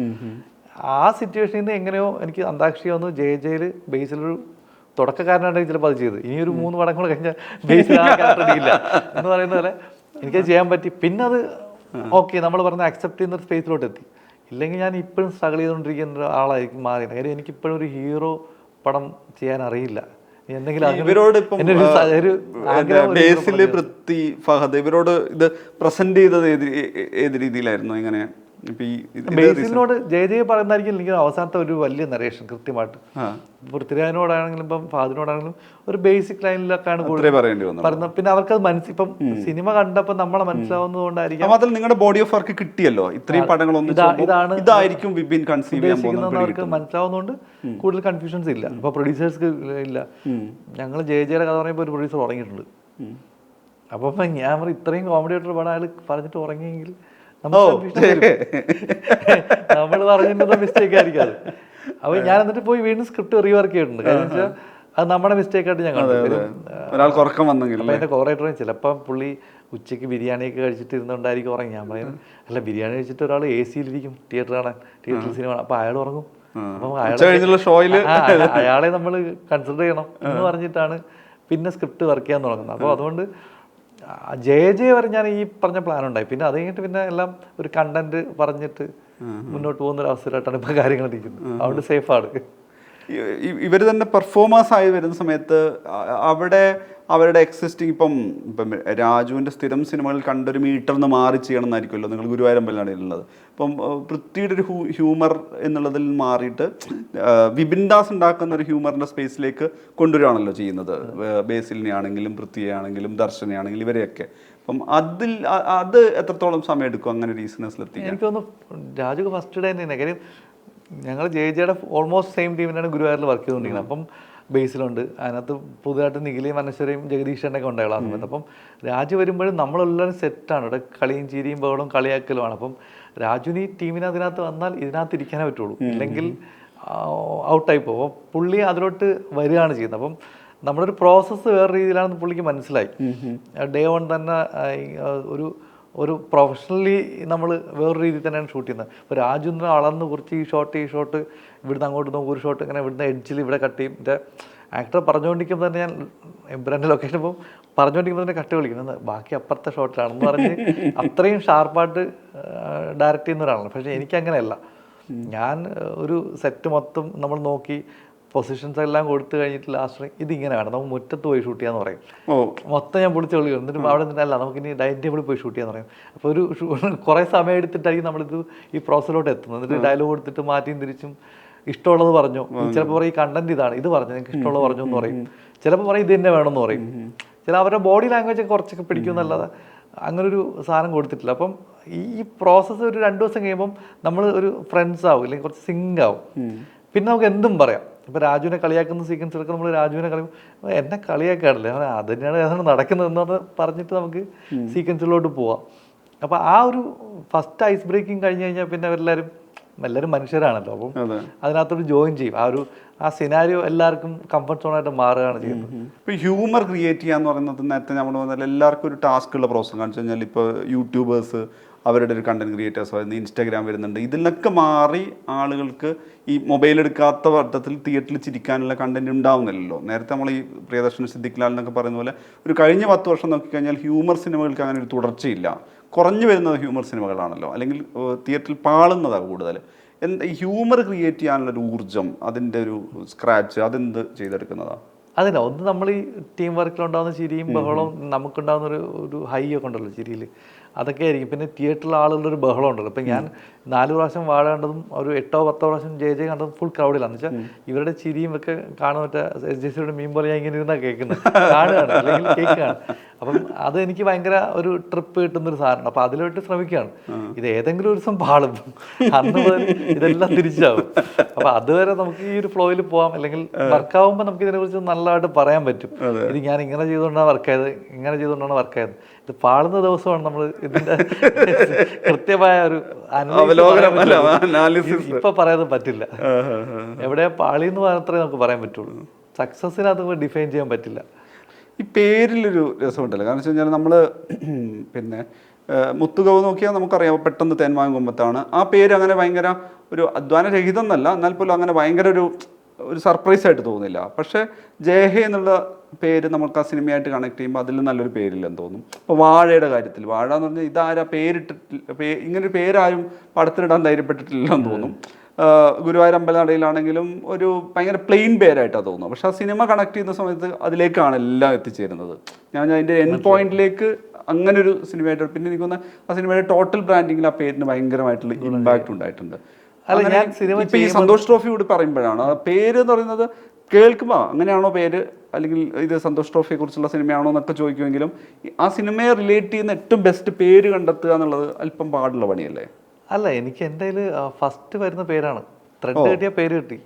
ആ സിറ്റുവേഷനിൽ നിന്ന് എങ്ങനെയോ എനിക്ക് അന്താക്ഷരി വന്നു ജയ ജയിൽ ബേസിലൊരു തുടക്കക്കാരനാണ് ചിലപ്പോൾ അത് ചെയ്ത്. ഇനി ഒരു മൂന്ന് പടം കൂടെ കഴിഞ്ഞാൽ ബേസിൽ ഇല്ല എന്ന് പറയുന്ന പോലെ എനിക്കത് ചെയ്യാൻ പറ്റി. പിന്നെ അത് ഓക്കെ നമ്മൾ പറഞ്ഞ അക്സെപ്റ്റ് ചെയ്യുന്ന ഒരു സ്പേസിലോട്ട് എത്തി. ഇല്ലെങ്കിൽ ഞാൻ ഇപ്പോഴും സ്ട്രഗിൾ ചെയ്തുകൊണ്ടിരിക്കുന്ന ഒരാളായിരിക്കും മാറിയത്. കാര്യം എനിക്കിപ്പോഴും ഒരു ഹീറോ പടം ചെയ്യാൻ അറിയില്ല. ഇവരോട് ഇപ്പം പൃഥ്വി ഫഹദ് ഇവരോട് ഇത് പ്രസന്റ് ചെയ്തത് ഏത് രീതിയിലായിരുന്നു ഇങ്ങനെ? ബേസിലിനോട് ജയ ജയ പറയുന്നതായിരിക്കും എനിക്ക് അവസാനത്തെ ഒരു വലിയ നരേഷൻ കൃത്യമായിട്ട്. പൃഥ്വിരാജിനോടാണെങ്കിലും ഇപ്പം ഫാദിനോടാണെങ്കിലും ഒരു ബേസിക് ലൈനിലൊക്കെയാണ് പറയുന്നത്. പിന്നെ അവർക്കത് മനസ്സിൽ ഇപ്പം സിനിമ കണ്ടപ്പോൾ നമ്മളെ മനസ്സിലാവുന്നത് കൊണ്ടായിരിക്കാം. മാത്രം നിങ്ങളുടെ ബോഡി ഓഫ് വർക്ക് കിട്ടിയല്ലോ. ഇത്രയും ഇതാ- ഇതാണ് ഇതായിരിക്കും വിപിൻ കൺസീവ് ചെയ്യാൻ പോകുന്നത്. അവർക്ക് മനസ്സിലാവുന്നതുകൊണ്ട് കൂടുതൽ കൺഫ്യൂഷൻസ് ഇല്ല. ഇപ്പൊ പ്രൊഡ്യൂസേഴ്സ് ഇല്ല. ഞങ്ങൾ ജയ ജയുടെ കഥ പറയുമ്പോൾ ഒരു പ്രൊഡ്യൂസർ ഉറങ്ങിയിട്ടുണ്ട്. അപ്പൊ ഞാൻ ഇത്രയും കോമഡി ആയിട്ടൊരു പടം അയാൾ പറഞ്ഞിട്ട് ഉറങ്ങിയെങ്കിൽ നമ്മൾ പറഞ്ഞിട്ട് മിസ്റ്റേക്ക് ആയിരിക്കും അത്. അപ്പൊ ഞാൻ എന്നിട്ട് പോയി വീണ്ടും സ്ക്രിപ്റ്റ് റീവർക്ക് ചെയ്തിട്ടുണ്ട്. കാരണം വെച്ചാൽ അത് നമ്മുടെ മിസ്റ്റേക്ക് ആയിട്ട് ഞങ്ങൾ ഒരാൾക്ക് ഉറക്കം വന്നെങ്കിൽ അപ്പൊ എന്റെ കോറേറ്ററും ചിലപ്പോൾ പുള്ളി ഉച്ചയ്ക്ക് ബിരിയാണിയൊക്കെ കഴിച്ചിട്ട് ഇരുന്നുണ്ടായിരിക്കും ഉറങ്ങി. ഞാൻ പറയുന്നത് അല്ല ബിരിയാണി കഴിച്ചിട്ട് ഒരാൾ എ സിയിലിരിക്കും തിയേറ്റർ കാണാൻ. തിയേറ്ററിൽ സിനിമ കാണാൻ അപ്പൊ അയാൾ ഉറങ്ങും. അപ്പൊ അയാളെ നമ്മൾ കൺസിഡർ ചെയ്യണം എന്ന് പറഞ്ഞിട്ടാണ് പിന്നെ സ്ക്രിപ്റ്റ് വർക്ക് ചെയ്യാൻ തുടങ്ങുന്നത്. അപ്പോൾ അതുകൊണ്ട് ജയ ജയ വരെ ഞാൻ ഈ പറഞ്ഞ പ്ലാൻ ഉണ്ടായി. പിന്നെ അത് കഴിഞ്ഞിട്ട് പിന്നെ എല്ലാം ഒരു കണ്ടന്റ് പറഞ്ഞിട്ട് മുന്നോട്ട് പോകുന്ന ഒരു അവസരമായിട്ടാണ് ഇപ്പൊ കാര്യങ്ങൾ ഇരിക്കുന്നത്. അതുകൊണ്ട് സേഫാണ് ഇവർ തന്നെ പെർഫോമേഴ്സ് ആയി വരുന്ന സമയത്ത് അവിടെ അവരുടെ എക്സിസ്റ്റിംഗ് ഇപ്പം ഇപ്പം രാജുവിന്റെ സ്ഥിരം സിനിമകളിൽ കണ്ടൊരു മീറ്റർ നിന്ന് മാറി ചെയ്യണം എന്നായിരിക്കുമല്ലോ നിങ്ങൾ ഗുരുവായൂരമ്പലാണ് ഉള്ളത്. ഏഹ്, പൃഥ്വിയുടെ ഒരു ഹ്യൂമർ എന്നുള്ളതിൽ മാറിയിട്ട് വിപിൻദാസ് വിപിൻ ദാസ് ഉണ്ടാക്കുന്ന ഒരു ഹ്യൂമറിന്റെ സ്പേസിലേക്ക് കൊണ്ടുവരികയാണല്ലോ ചെയ്യുന്നത്. ബേസിലിനെ ആണെങ്കിലും പൃഥ്വിയെ ആണെങ്കിലും ദർശനെ ആണെങ്കിലും ഇവരെയൊക്കെ. അപ്പം അതിൽ അത് എത്രത്തോളം സമയം എടുക്കും അങ്ങനെ ഒരു ബിസിനസ്സിലെത്തി എനിക്ക് തോന്നുന്നു രാജു ഫസ്റ്റ് ഡേ തന്നെ കാര്യം ഞങ്ങൾ ജെ ജെയുടെ ഓൾമോസ്റ്റ് സെയിം ടീമിനാണ് ഗുരുവായൂരിൽ വർക്ക് ചെയ്തുകൊണ്ടിരിക്കുന്നത്. അപ്പം ബേസിലുണ്ട് അതിനകത്ത് പുതുതായിട്ട് നിഖിലയും അനശ്വരയും ജഗദീഷേട്ടനൊക്കെ ഉണ്ടായുള്ള സമയത്ത് അപ്പം രാജു വരുമ്പോഴും നമ്മളെല്ലാവരും സെറ്റാണ് ഇവിടെ കളിയും ചിരിയും ബോളും കളിയാക്കലുമാണ്. അപ്പം രാജുവിന് ഈ ടീമിന് അതിനകത്ത് വന്നാൽ ഇതിനകത്ത് ഇരിക്കാനേ പറ്റുള്ളൂ. ഇല്ലെങ്കിൽ ഔട്ടായി പോകും. അപ്പോൾ പുള്ളി അതിലോട്ട് വരികയാണ് ചെയ്യുന്നത്. അപ്പം നമ്മുടെ ഒരു പ്രോസസ്സ് വേറെ രീതിയിലാണെന്ന് പുള്ളിക്ക് മനസ്സിലായി. ഡേ വൺ തന്നെ ഒരു ഒരു പ്രൊഫഷണലി നമ്മൾ വേറൊരു രീതിയിൽ തന്നെയാണ് ഷൂട്ട് ചെയ്യുന്നത്. ഇപ്പോൾ രാജുന്ദ്രൻ അളന്ന് കുറച്ച് ഈ ഷോട്ട് ഈ ഷോട്ട് ഇവിടുന്ന് അങ്ങോട്ട് നോക്കും ഒരു ഷോട്ട് ഇങ്ങനെ ഇവിടുന്ന് എഡ്ജിൽ ഇവിടെ കട്ട് ചെയ്യും. എന്റെ ആക്ടർ പറഞ്ഞുകൊണ്ടിരിക്കുമ്പോൾ തന്നെ ഞാൻ എംബ്രാന്റെ ലൊക്കേഷൻ പോകും. പറഞ്ഞുകൊണ്ടിരിക്കുമ്പോൾ തന്നെ കട്ട് വിളിക്കുന്നത് ബാക്കി അപ്പുറത്തെ ഷോട്ടിലാണെന്ന് പറഞ്ഞ് അത്രയും ഷാർപ്പായിട്ട് ഡയറക്റ്റ് ചെയ്യുന്ന ഒരാളാണ്. പക്ഷേ എനിക്കങ്ങനെയല്ല ഞാൻ ഒരു സെറ്റ് മൊത്തം നമ്മൾ നോക്കി പൊസിഷൻസ് എല്ലാം കൊടുത്തു കഴിഞ്ഞിട്ട് ലാസ്റ്റ് ഇത് ഇങ്ങനെ വേണം നമുക്ക് മുറ്റത്ത് പോയി ഷൂട്ട് ചെയ്യാന്ന് പറയും. മൊത്തം ഞാൻ പൊളിച്ച് കളി എന്നിട്ട് അവിടെ നിന്നല്ല നമുക്ക് ഇനി ഡൈനിങ് ടേബിളിൽ പോയി ഷൂട്ട് ചെയ്യാന്ന് പറയും. അപ്പോൾ ഒരു കുറേ സമയം എടുത്തിട്ടായിരിക്കും നമ്മളിത് ഈ പ്രോസസ്സിലോട്ട് എത്തുന്നത്. എന്നിട്ട് ഡയലോഗ് കൊടുത്തിട്ട് മാറ്റിയും തിരിച്ചും ഇഷ്ടമുള്ളത് പറഞ്ഞു. ചിലപ്പോൾ പറയും കണ്ടന്റ് ഇതാണ് ഇത് പറഞ്ഞു നിങ്ങൾക്ക് ഇഷ്ടമുള്ളത് പറഞ്ഞു എന്ന് പറയും. ചിലപ്പോൾ പറയും ഇത് തന്നെ വേണമെന്ന് പറയും. ചില അവരുടെ ബോഡി ലാംഗ്വേജ് ഒക്കെ കുറച്ചൊക്കെ പിടിക്കുമെന്നല്ലാതെ അങ്ങനെ ഒരു സാധനം കൊടുത്തിട്ടില്ല. അപ്പം ഈ പ്രോസസ്സ് ഒരു രണ്ട് ദിവസം കഴിയുമ്പം നമ്മൾ ഒരു ഫ്രണ്ട്സ് ആവും അല്ലെങ്കിൽ കുറച്ച് സിങ്ക് ആവും. പിന്നെ നമുക്ക് എന്തും പറയാം. ഇപ്പൊ രാജുവിനെ കളിയാക്കുന്ന സീക്വൻസ് എടുക്കുക നമ്മൾ രാജുവിനെ കളി എന്നെ കളിയാക്കാറില്ല? അത് തന്നെയാണ് ഏതാണ് നടക്കുന്നതെന്ന് പറഞ്ഞിട്ട് നമുക്ക് സീക്വൻസിലോട്ട് പോവാം. അപ്പം ആ ഒരു ഫസ്റ്റ് ഐസ് ബ്രേക്കിംഗ് കഴിഞ്ഞ് കഴിഞ്ഞാൽ പിന്നെ എല്ലാവരും എല്ലാവരും മനുഷ്യരാണല്ലോ. അപ്പം അതെ. അതിനകത്തോട്ട് ജോയിൻ ചെയ്യും. ആ ഒരു ആ സിനാരിയോ എല്ലാവർക്കും കംഫർട്ട് സോണായിട്ട് മാറുകയാണ് ചെയ്യുന്നത്. ഇപ്പം ഹ്യൂമർ ക്രിയേറ്റ് ചെയ്യാന്ന് പറയുന്നത് നേരത്തെ നമ്മൾ പറഞ്ഞാൽ എല്ലാവർക്കും ഒരു ടാസ്ക് ഉള്ള പ്രോസസ് കാണിച്ചു കഴിഞ്ഞാൽ ഇപ്പോൾ യൂട്യൂബേഴ്സ് അവരുടെ ഒരു കണ്ടന്റ് ക്രിയേറ്റേഴ്സ് വരുന്നത് ഇൻസ്റ്റാഗ്രാം വരുന്നുണ്ട്. ഇതിൽ നിന്നൊക്കെ മാറി ആളുകൾക്ക് ഈ മൊബൈൽ എടുക്കാത്ത അർത്ഥത്തിൽ തിയേറ്ററിൽ ചിരിക്കാനുള്ള കണ്ടന്റ് ഉണ്ടാവുന്നില്ലല്ലോ. നേരത്തെ നമ്മൾ ഈ പ്രിയദർശൻ സിദ്ദിഖ്ലാൽ എന്നൊക്കെ പറയുന്ന പോലെ ഒരു കഴിഞ്ഞ പത്ത് വർഷം നോക്കിക്കഴിഞ്ഞാൽ ഹ്യൂമർ സിനിമകൾക്ക് അങ്ങനെ ഒരു തുടർച്ചയില്ല. കുറഞ്ഞു വരുന്നത് ഹ്യൂമർ സിനിമകളാണല്ലോ. അല്ലെങ്കിൽ തിയേറ്ററിൽ പാളുന്നതാണ് കൂടുതൽ. എന്താ ഈ ഹ്യൂമർ ക്രിയേറ്റ് ചെയ്യാനുള്ള ഒരു ഊർജം അതിന്റെ ഒരു സ്ക്രാച്ച് അതെന്ത് ചെയ്തെടുക്കുന്നതാണ് അതില്ല ഒന്ന് നമ്മൾ ഈ ടീം വർക്കിലുണ്ടാകുന്ന ചിരിയും ബഹളവും നമുക്കുണ്ടാകുന്ന ഒരു ഒരു ഹൈ ഒക്കെ ഉണ്ടല്ലോ ചിരിയിൽ അതൊക്കെ ആയിരിക്കും. പിന്നെ തിയേറ്ററിൽ ആളുകളുടെ ഒരു ബഹളം ഉണ്ടല്ലോ. ഇപ്പം ഞാൻ നാല് പ്രാവശ്യം വാഴ കണ്ടതും ഒരു എട്ടോ പത്തോ പ്രാവശ്യം ജെ ജെ കണ്ടതും ഫുൾ ക്രൗഡിലാണ് വെച്ചാൽ ഇവരുടെ ചിരിയും ഒക്കെ കാണുന്ന മറ്റേ എസ് ജെ സിയുടെ മീൻ പോലെ ഞാൻ ഇങ്ങനെ ഇരുന്നാണ് കേൾക്കുന്നത് കാണുകയാണ് അല്ലെങ്കിൽ കേൾക്കുകയാണ് അപ്പം അത് എനിക്ക് ഭയങ്കര ഒരു ട്രിപ്പ് കിട്ടുന്ന ഒരു സാധനമാണ്. അപ്പം അതിലോട്ട് ശ്രമിക്കുകയാണ്. ഇത് ഏതെങ്കിലും ഒരു ദിവസം പാളും. അന്ന് മുതൽ ഇതെല്ലാം തിരിച്ചാവും. അപ്പം അതുവരെ നമുക്ക് ഈ ഒരു ഫ്ലോയിൽ പോകാം അല്ലെങ്കിൽ വർക്കാവുമ്പോൾ നമുക്ക് ഇതിനെക്കുറിച്ച് നല്ലതായിട്ട് പറയാൻ പറ്റും. ഇത് ഞാൻ ഇങ്ങനെ ചെയ്തുകൊണ്ടാണ് വർക്ക് ചെയ്തത് ഇങ്ങനെ ചെയ്തുകൊണ്ടാണ് വർക്ക് ചെയ്തത് ഇത് പാളുന്ന ദിവസമാണ് നമ്മൾ ഇതിന്റെ കൃത്യമായ ഒരു ഇപ്പൊ പറയാൻ പറ്റില്ല. എവിടെയാ പാളി എന്ന് മാത്രമേ നമുക്ക് പറയാൻ പറ്റുള്ളൂ. സക്സസിനകത്ത് ഡിഫൈൻ ചെയ്യാൻ പറ്റില്ല. ഈ പേരിലൊരു രസമുണ്ടല്ലോ. കാരണം വെച്ച് കഴിഞ്ഞാൽ നമ്മൾ പിന്നെ മുത്തുകവ് നോക്കിയാൽ നമുക്കറിയാം പെട്ടെന്ന് തേന്മാൻ കുമ്പത്താണ് ആ പേര് അങ്ങനെ ഭയങ്കര ഒരു അധ്വാനരഹിതം എന്നല്ല എന്നാൽ പോലും അങ്ങനെ ഭയങ്കര ഒരു ഒരു സർപ്രൈസ് ആയിട്ട് തോന്നില്ല. പക്ഷേ ജയഹേ എന്നുള്ള പേര് നമുക്ക് ആ സിനിമയായിട്ട് കണക്ട് ചെയ്യുമ്പോൾ അതിൽ നല്ലൊരു പേരില്ലെന്ന് തോന്നും. അപ്പോൾ വാഴയുടെ കാര്യത്തിൽ വാഴ എന്ന് പറഞ്ഞാൽ ഇതാരാ പേരിട്ടിട്ടില്ല ഇങ്ങനൊരു പേരാരും പടത്തിലിടാൻ ധൈര്യപ്പെട്ടിട്ടില്ലെന്ന് തോന്നും. ഗുരുവായൂർ അമ്പലനടയിലാണെങ്കിലും ഒരു ഭയങ്കര പ്ലെയിൻ പേരായിട്ടാണ് തോന്നുന്നത്. പക്ഷെ ആ സിനിമ കണക്ട് ചെയ്യുന്ന സമയത്ത് അതിലേക്കാണ് എല്ലാം എത്തിച്ചേരുന്നത്. ഞാൻ അതിന്റെ എൻ പോയിന്റിലേക്ക് അങ്ങനെ ഒരു സിനിമയായിട്ട് പിന്നെ എനിക്ക് തോന്നുന്നത് ആ സിനിമയുടെ ടോട്ടൽ ബ്രാൻഡിങ്ങിൽ ആ പേരിന് ഭയങ്കരമായിട്ടുള്ള ഇമ്പാക്ട് ഉണ്ടായിട്ടുണ്ട്. അല്ല, ഞാൻ സിനിമ ഇപ്പൊ ഈ സന്തോഷ് ട്രോഫി കൂടി പറയുമ്പോഴാണ്. ആ പേര് എന്ന് പറയുന്നത് കേൾക്കുമ്പോൾ അങ്ങനെയാണോ പേര്? അല്ലെങ്കിൽ ഇത് സന്തോഷ് ട്രോഫിയെ കുറിച്ചുള്ള സിനിമയാണോ എന്നൊക്കെ ചോദിക്കുമെങ്കിലും ആ സിനിമയെ റിലേറ്റ് ചെയ്യുന്ന ഏറ്റവും ബെസ്റ്റ് പേര് കണ്ടെത്തുക എന്നുള്ളത് അല്പം പാടുള്ള പണിയല്ലേ? അല്ല എനിക്ക് എന്റെ കയ്യിൽ ഫസ്റ്റ് വരുന്ന പേരാണ്. ത്രെഡ് കിട്ടിയ പേര് കിട്ടി.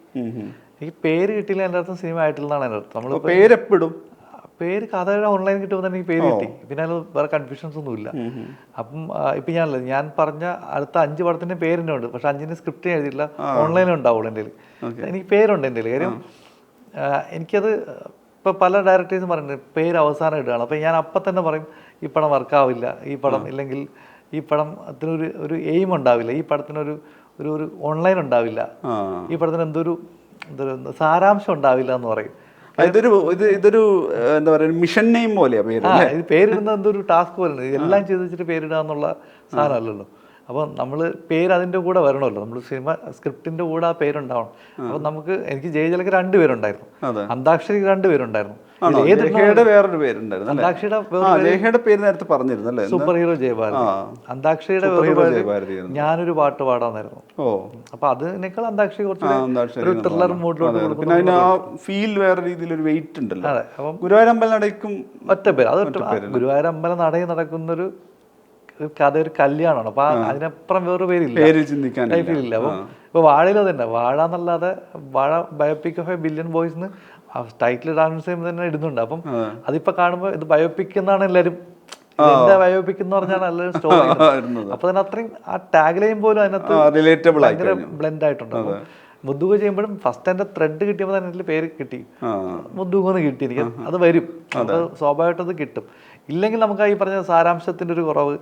എനിക്ക് പേര് കിട്ടിയില്ല എന്റെ അർത്ഥം സിനിമ ആയിട്ടില്ലെന്നാണ് എന്റെ അർത്ഥം നമ്മൾ അപ്പൊ പേരെപ്പിടും? പേര് കഥയുടെ ഓൺലൈൻ കിട്ടുമ്പോൾ തന്നെ എനിക്ക് പേര് കിട്ടി. പിന്നെ അത് വേറെ കൺഫ്യൂഷൻസ് ഒന്നും ഇല്ല. അപ്പം ഇപ്പം ഞാനല്ല ഞാൻ പറഞ്ഞ അടുത്ത അഞ്ച് പടത്തിന്റെ പേരിന്റെ ഉണ്ട്. പക്ഷെ അഞ്ചിന്റെ സ്ക്രിപ്റ്റ് എഴുതിയില്ല ഓൺലൈനിൽ ഉണ്ടാവുള്ളൂ എന്റെ എനിക്ക് പേരുണ്ട് എന്റെ കാര്യം എനിക്കത് ഇപ്പം പല ഡയറക്ടേഴ്സും പറയുന്നുണ്ട് പേര് അവസാനം ഇടുകയാണ്. അപ്പം ഞാൻ അപ്പം തന്നെ പറയും ഈ പടം വർക്കാവില്ല ഈ പടം ഇല്ലെങ്കിൽ ഈ പടം അതിനൊരു ഒരു എയിം ഉണ്ടാവില്ല. ഈ പടത്തിനൊരു ഒരു ഒരു ഓൺലൈൻ ഉണ്ടാവില്ല. ഈ പടത്തിന് എന്തൊരു എന്തൊരു സാരാംശം ഉണ്ടാവില്ല എന്ന് പറയും. ഇതൊരു ഇത് ഇതൊരു എന്താ പറയുക മിഷൻ നെയിം പോലെയാ പേര് ഇത് പേരിടുന്ന എന്തൊരു ടാസ്ക് പോലെ എല്ലാം ചെയ്ത് വെച്ചിട്ട് പേരിടുക എന്നുള്ള സാധനമല്ലല്ലോ അപ്പോൾ നമ്മൾ പേര് അതിന്റെ കൂടെ വരണമല്ലോ. നമ്മൾ സിനിമ സ്ക്രിപ്റ്റിന്റെ കൂടെ ആ പേരുണ്ടാവണം അപ്പം നമുക്ക് എനിക്ക് ജയജലക്ക് രണ്ട് പേരുണ്ടായിരുന്നു. അന്താക്ഷരിക്ക് രണ്ട് പേരുണ്ടായിരുന്നു. ആണോ? വേറൊരു പേരുണ്ടായിരുന്നു അന്താക്ഷരിയുടെ പേര് നേരത്തെ പറഞ്ഞിരുന്നു അല്ലേ സൂപ്പർ ഹീറോ ജയഭാരതി. അന്താക്ഷരിയുടെ. ഞാനൊരു പാട്ട് പാടാന്നായിരുന്നു ഓ. അപ്പൊ അതിനേക്കാൾ അന്താക്ഷരി കുറച്ച് ഒരു ത്രില്ലർ. മൂഡിലോട്ട്. പിന്നെ അതിന് ആ ഫീൽ വേറെ രീതിയിൽ ഒരു വെയിറ്റ് ഉണ്ടല്ലോ. അതെ അപ്പം ഗുരുവായൂർ അമ്പലനടയ്ക്കും ഒറ്റ പേര് അത് ഗുരുവായൂർ അമ്പലം നടയിൽ നടക്കുന്നൊരു ഒരു കഥ ഒരു കല്യാണമാണ്. അപ്പൊ അതിനപ്പുറം വേറൊരു പേരില്ല. പേര് ചിന്തിക്കാനില്ല. ലൈഫിലില്ല അപ്പം ഇപ്പൊ വാഴയിലോ തന്നെ വാഴ എന്നല്ലാതെ Vaazha biopic of a billion boys title dance ചെയ്യുമ്പോൾ തന്നെ ഇടുന്നുണ്ട്. അപ്പം അതിപ്പോ കാണുമ്പോൾ ഇത് ബയോപിക് എന്നാണ് എല്ലാരും എന്താ ബയോപിക് എന്ന് പറഞ്ഞാണ് എല്ലാവരും സ്റ്റോറി. അപ്പൊ തന്നെ അത്രയും ആ ടാഗ് ലൈൻ പോലും അതിനകത്ത് ഭയങ്കര ബ്ലെൻഡ് ആയിട്ടുണ്ട്. മുദ്ദുക ചെയ്യുമ്പോഴും ഫസ്റ്റ് എന്റെ ത്രെഡ് കിട്ടിയപ്പോൾ തന്നെ അതിൽ പേര് കിട്ടി. മുദ്ദുക എന്ന് കിട്ടി എനിക്ക്. അത് വരും. അത്. സ്വാഭാവികമായിട്ട് അത് കിട്ടും. ഇല്ലെങ്കിൽ നമുക്ക് ഈ പറഞ്ഞ സാരാംശത്തിന്റെ ഒരു കുറവ്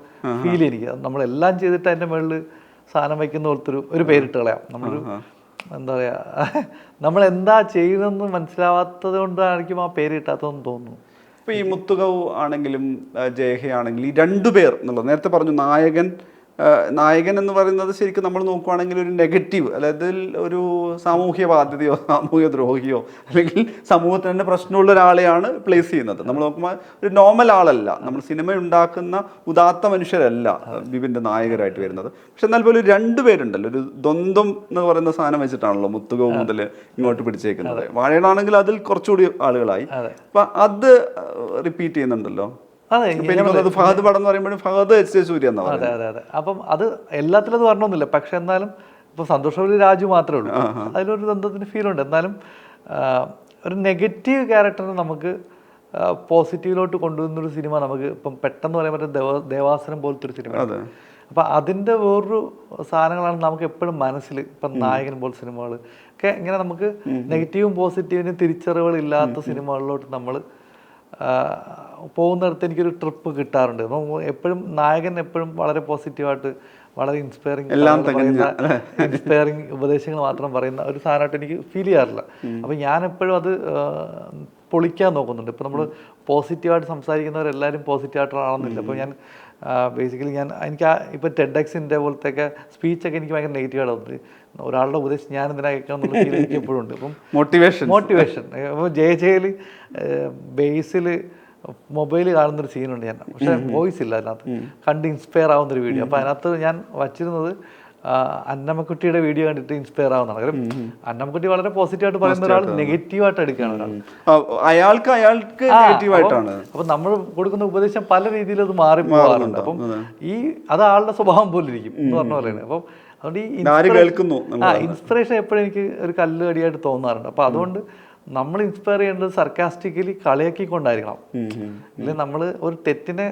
ഫീൽ എനിക്ക്. നമ്മളെല്ലാം ചെയ്തിട്ട് അതിന്റെ മുകളിൽ സാധനം വയ്ക്കുന്ന പോലത്തെ ഒരു ഒരു പേരിട്ട് കളയാം. നമ്മളൊരു എന്താ പറയുക നമ്മൾ എന്താ ചെയ്യുന്നതെന്ന് മനസ്സിലാവാത്തത് കൊണ്ടായിരിക്കും ആ പേര് കിട്ടാത്തതെന്ന് തോന്നുന്നു. ഇപ്പം ഈ മുത്തുകവ് ആണെങ്കിലും ജയഹയാണെങ്കിലും ഈ രണ്ടുപേർ എന്നുള്ളത് നേരത്തെ പറഞ്ഞു നായകൻ നായകൻ എന്ന് പറയുന്നത് ശരിക്കും നമ്മൾ നോക്കുവാണെങ്കിൽ ഒരു നെഗറ്റീവ് അതായത് ഒരു സാമൂഹ്യ ബാധ്യതയോ സാമൂഹ്യ ദ്രോഹിയോ അല്ലെങ്കിൽ സമൂഹത്തിന് തന്നെ പ്രശ്നമുള്ള ഒരാളെയാണ് പ്ലേസ് ചെയ്യുന്നത്. നമ്മൾ നോക്കുമ്പോൾ ഒരു നോർമൽ ആളല്ല. നമ്മൾ സിനിമ ഉണ്ടാക്കുന്ന ഉദാത്ത മനുഷ്യരല്ല ബിബിന്റെ നായകരായിട്ട് വരുന്നത്. പക്ഷെ എന്നാൽ പോലും രണ്ടുപേരുണ്ടല്ലോ ഒരു ദ്വന്ദ്ം എന്ന് പറയുന്ന സാധനം വെച്ചിട്ടാണല്ലോ മുത്തുകവ് മുതൽ ഇങ്ങോട്ട് പിടിച്ചേക്കുന്നത്. വാഴയാണെങ്കിൽ അതിൽ കുറച്ചുകൂടി ആളുകളായി. അപ്പം അത് റിപ്പീറ്റ് ചെയ്യുന്നുണ്ടല്ലോ. അതെ ഫഹദ് പടം എന്ന് പറയുമ്പോഴും ഫഹദ് എച്ച് എ സൂര്യ അതെ അതെ അതെ. അപ്പം അത് എല്ലാത്തിലും അത് വരണമെന്നില്ല. പക്ഷെ എന്നാലും ഇപ്പൊ സന്തോഷവലി രാജു മാത്രമേ ഉള്ളൂ. അതിലൊരു ബന്ധത്തിന് ഫീൽ ഉണ്ട്. എന്നാലും ഒരു നെഗറ്റീവ് ക്യാരക്ടറിനെ നമുക്ക് പോസിറ്റീവിലോട്ട് കൊണ്ടുവന്നൊരു സിനിമ നമുക്ക് ഇപ്പം പെട്ടെന്ന് പറയാൻ പറ്റുന്ന ദേവ ദേവാസനം പോലത്തെ ഒരു സിനിമ അപ്പൊ അതിന്റെ വേറൊരു സാധനങ്ങളാണ് നമുക്ക് എപ്പോഴും മനസ്സിൽ ഇപ്പം നായകൻ പോലെ സിനിമകൾ ഒക്കെ ഇങ്ങനെ നമുക്ക് നെഗറ്റീവും പോസിറ്റീവിനും തിരിച്ചറിവുകൾ ഇല്ലാത്ത സിനിമകളിലോട്ട് നമ്മൾ പോകുന്നിടത്ത് എനിക്കൊരു ട്രിപ്പ് കിട്ടാറുണ്ട്. അപ്പം എപ്പോഴും നായകൻ എപ്പോഴും വളരെ പോസിറ്റീവായിട്ട് വളരെ ഇൻസ്പയറിങ് എല്ലാം ഇൻസ്പയറിങ് ഉപദേശങ്ങൾ മാത്രം പറയുന്ന ഒരു സാധനമായിട്ട് എനിക്ക് ഫീൽ ചെയ്യാറില്ല. അപ്പം ഞാൻ എപ്പോഴും അത് പൊളിക്കാൻ നോക്കുന്നുണ്ട്. ഇപ്പം നമ്മൾ പോസിറ്റീവായിട്ട് സംസാരിക്കുന്നവരെല്ലാവരും പോസിറ്റീവായിട്ടാണെന്നില്ല അപ്പോൾ ഞാൻ ബേസിക്കലി ഞാൻ എനിക്ക് ആ ഇപ്പം ടെഡെക്സിന്റെ പോലത്തെയൊക്കെ സ്പീച്ചൊക്കെ എനിക്ക് ഭയങ്കര നെഗറ്റീവായിട്ട് തോന്നുന്നത് ഒരാളുടെ ഉപദേശം ഞാൻ എന്തിനാ കേൾക്കണം എന്നുള്ള ഫീൽ എനിക്ക് എപ്പോഴും ഉണ്ട്. അപ്പം മോട്ടിവേഷൻ മോട്ടിവേഷൻ അപ്പോൾ ജയ ജയിൽ ബേസിൽ മൊബൈൽ കാണുന്നൊരു സീനുണ്ട് ഞാൻ. പക്ഷെ വോയിസ് ഇല്ല അതിനകത്ത്. കണ്ട് ഇൻസ്പയർ ആവുന്ന ഒരു വീഡിയോ അപ്പോൾ അതിനകത്ത് ഞാൻ വച്ചിരുന്നത് അന്നമ്മക്കുട്ടിയുടെ വീഡിയോ കണ്ടിട്ട് ഇൻസ്പയർ ആവുന്നതാണ്. കാര്യം അന്നമ്മക്കുട്ടി വളരെ പോസിറ്റീവായിട്ട് പറയുന്ന ഒരാൾ നെഗറ്റീവായിട്ട് എടുക്കുകയാണ് ഒരാൾ. അയാൾക്ക് അയാൾക്ക് നെഗറ്റീവായിട്ടാണ് അപ്പൊ നമ്മൾ കൊടുക്കുന്ന ഉപദേശം പല രീതിയിൽ അത് മാറി പോകാറുണ്ട്. അപ്പം ഈ അത് ആളുടെ സ്വഭാവം പോലിരിക്കും എന്ന് പറഞ്ഞ പോലെയാണ്. അപ്പം അതുകൊണ്ട് ഈ കേൾക്കുന്നു ആ ഇൻസ്പിറേഷൻ എപ്പോഴും എനിക്ക് ഒരു കല്ല് അടിയായിട്ട് തോന്നാറുണ്ട്. അപ്പൊ അതുകൊണ്ട് നമ്മൾ ഇൻസ്പയർ ചെയ്യേണ്ടത് സർക്കാസ്റ്റിക്കലി കളിയാക്കിക്കൊണ്ടായിരിക്കണം. ഇല്ല നമ്മൾ ഒരു തെറ്റിനെ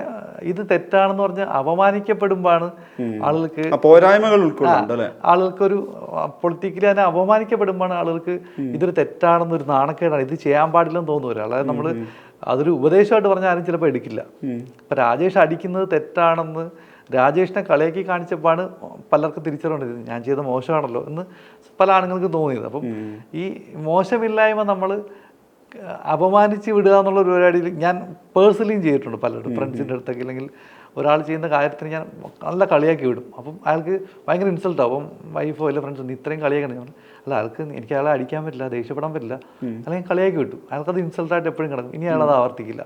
ഇത് തെറ്റാണെന്ന് പറഞ്ഞ് അപമാനിക്കപ്പെടുമ്പോഴാണ് ആളുകൾക്ക് പോരായ്മകൾ അല്ലെ? ആളുകൾക്കൊരു പൊളിറ്റിക്കലി അതിനെ അപമാനിക്കപ്പെടുമ്പോഴാണ് ആളുകൾക്ക് ഇതൊരു തെറ്റാണെന്ന് ഒരു നാണക്കേടാണ്. ഇത് ചെയ്യാൻ പാടില്ലെന്ന് തോന്നുവരും അതായത് നമ്മൾ അതൊരു ഉപദേശമായിട്ട് പറഞ്ഞാൽ ആരും ചിലപ്പോൾ എടുക്കില്ല ഇപ്പൊ രാജേഷ് അടിക്കുന്നത് തെറ്റാണെന്ന് രാജേഷിനെ കളിയാക്കി കാണിച്ചപ്പോഴാണ് പലർക്കും തിരിച്ചറിയേണ്ടത് ഞാൻ ചെയ്ത മോശമാണല്ലോ എന്ന് പല ആണുങ്ങൾക്ക് തോന്നിയത്. അപ്പം ഈ മോശമില്ലായ്മ നമ്മൾ അപമാനിച്ച് വിടുക എന്നുള്ള ഒരു പരിപാടിയിൽ ഞാൻ പേഴ്സണലിയും ചെയ്തിട്ടുണ്ട് പലരും ഫ്രണ്ട്സിന്റെ അടുത്തൊക്കെ അല്ലെങ്കിൽ ഒരാൾ ചെയ്യുന്ന കാര്യത്തിന് ഞാൻ നല്ല കളിയാക്കി വിടും. അപ്പം അയാൾക്ക് ഭയങ്കര ഇൻസൾട്ടാവും അപ്പം വൈഫോ അല്ലെ ഫ്രണ്ട്സ് ഇത്രയും കളിയാക്കണം ഞാൻ അല്ല അയാൾക്ക് എനിക്ക് അയാളെ അടിക്കാൻ പറ്റില്ല ദേഷ്യപ്പെടാൻ പറ്റില്ല. അല്ലെങ്കിൽ കളിയാക്കി വിട്ടു. അയാൾക്കത് ഇൻസൾട്ടായിട്ട് എപ്പോഴും കിടക്കും. ഇനി അയാളത് ആവർത്തിക്കില്ല.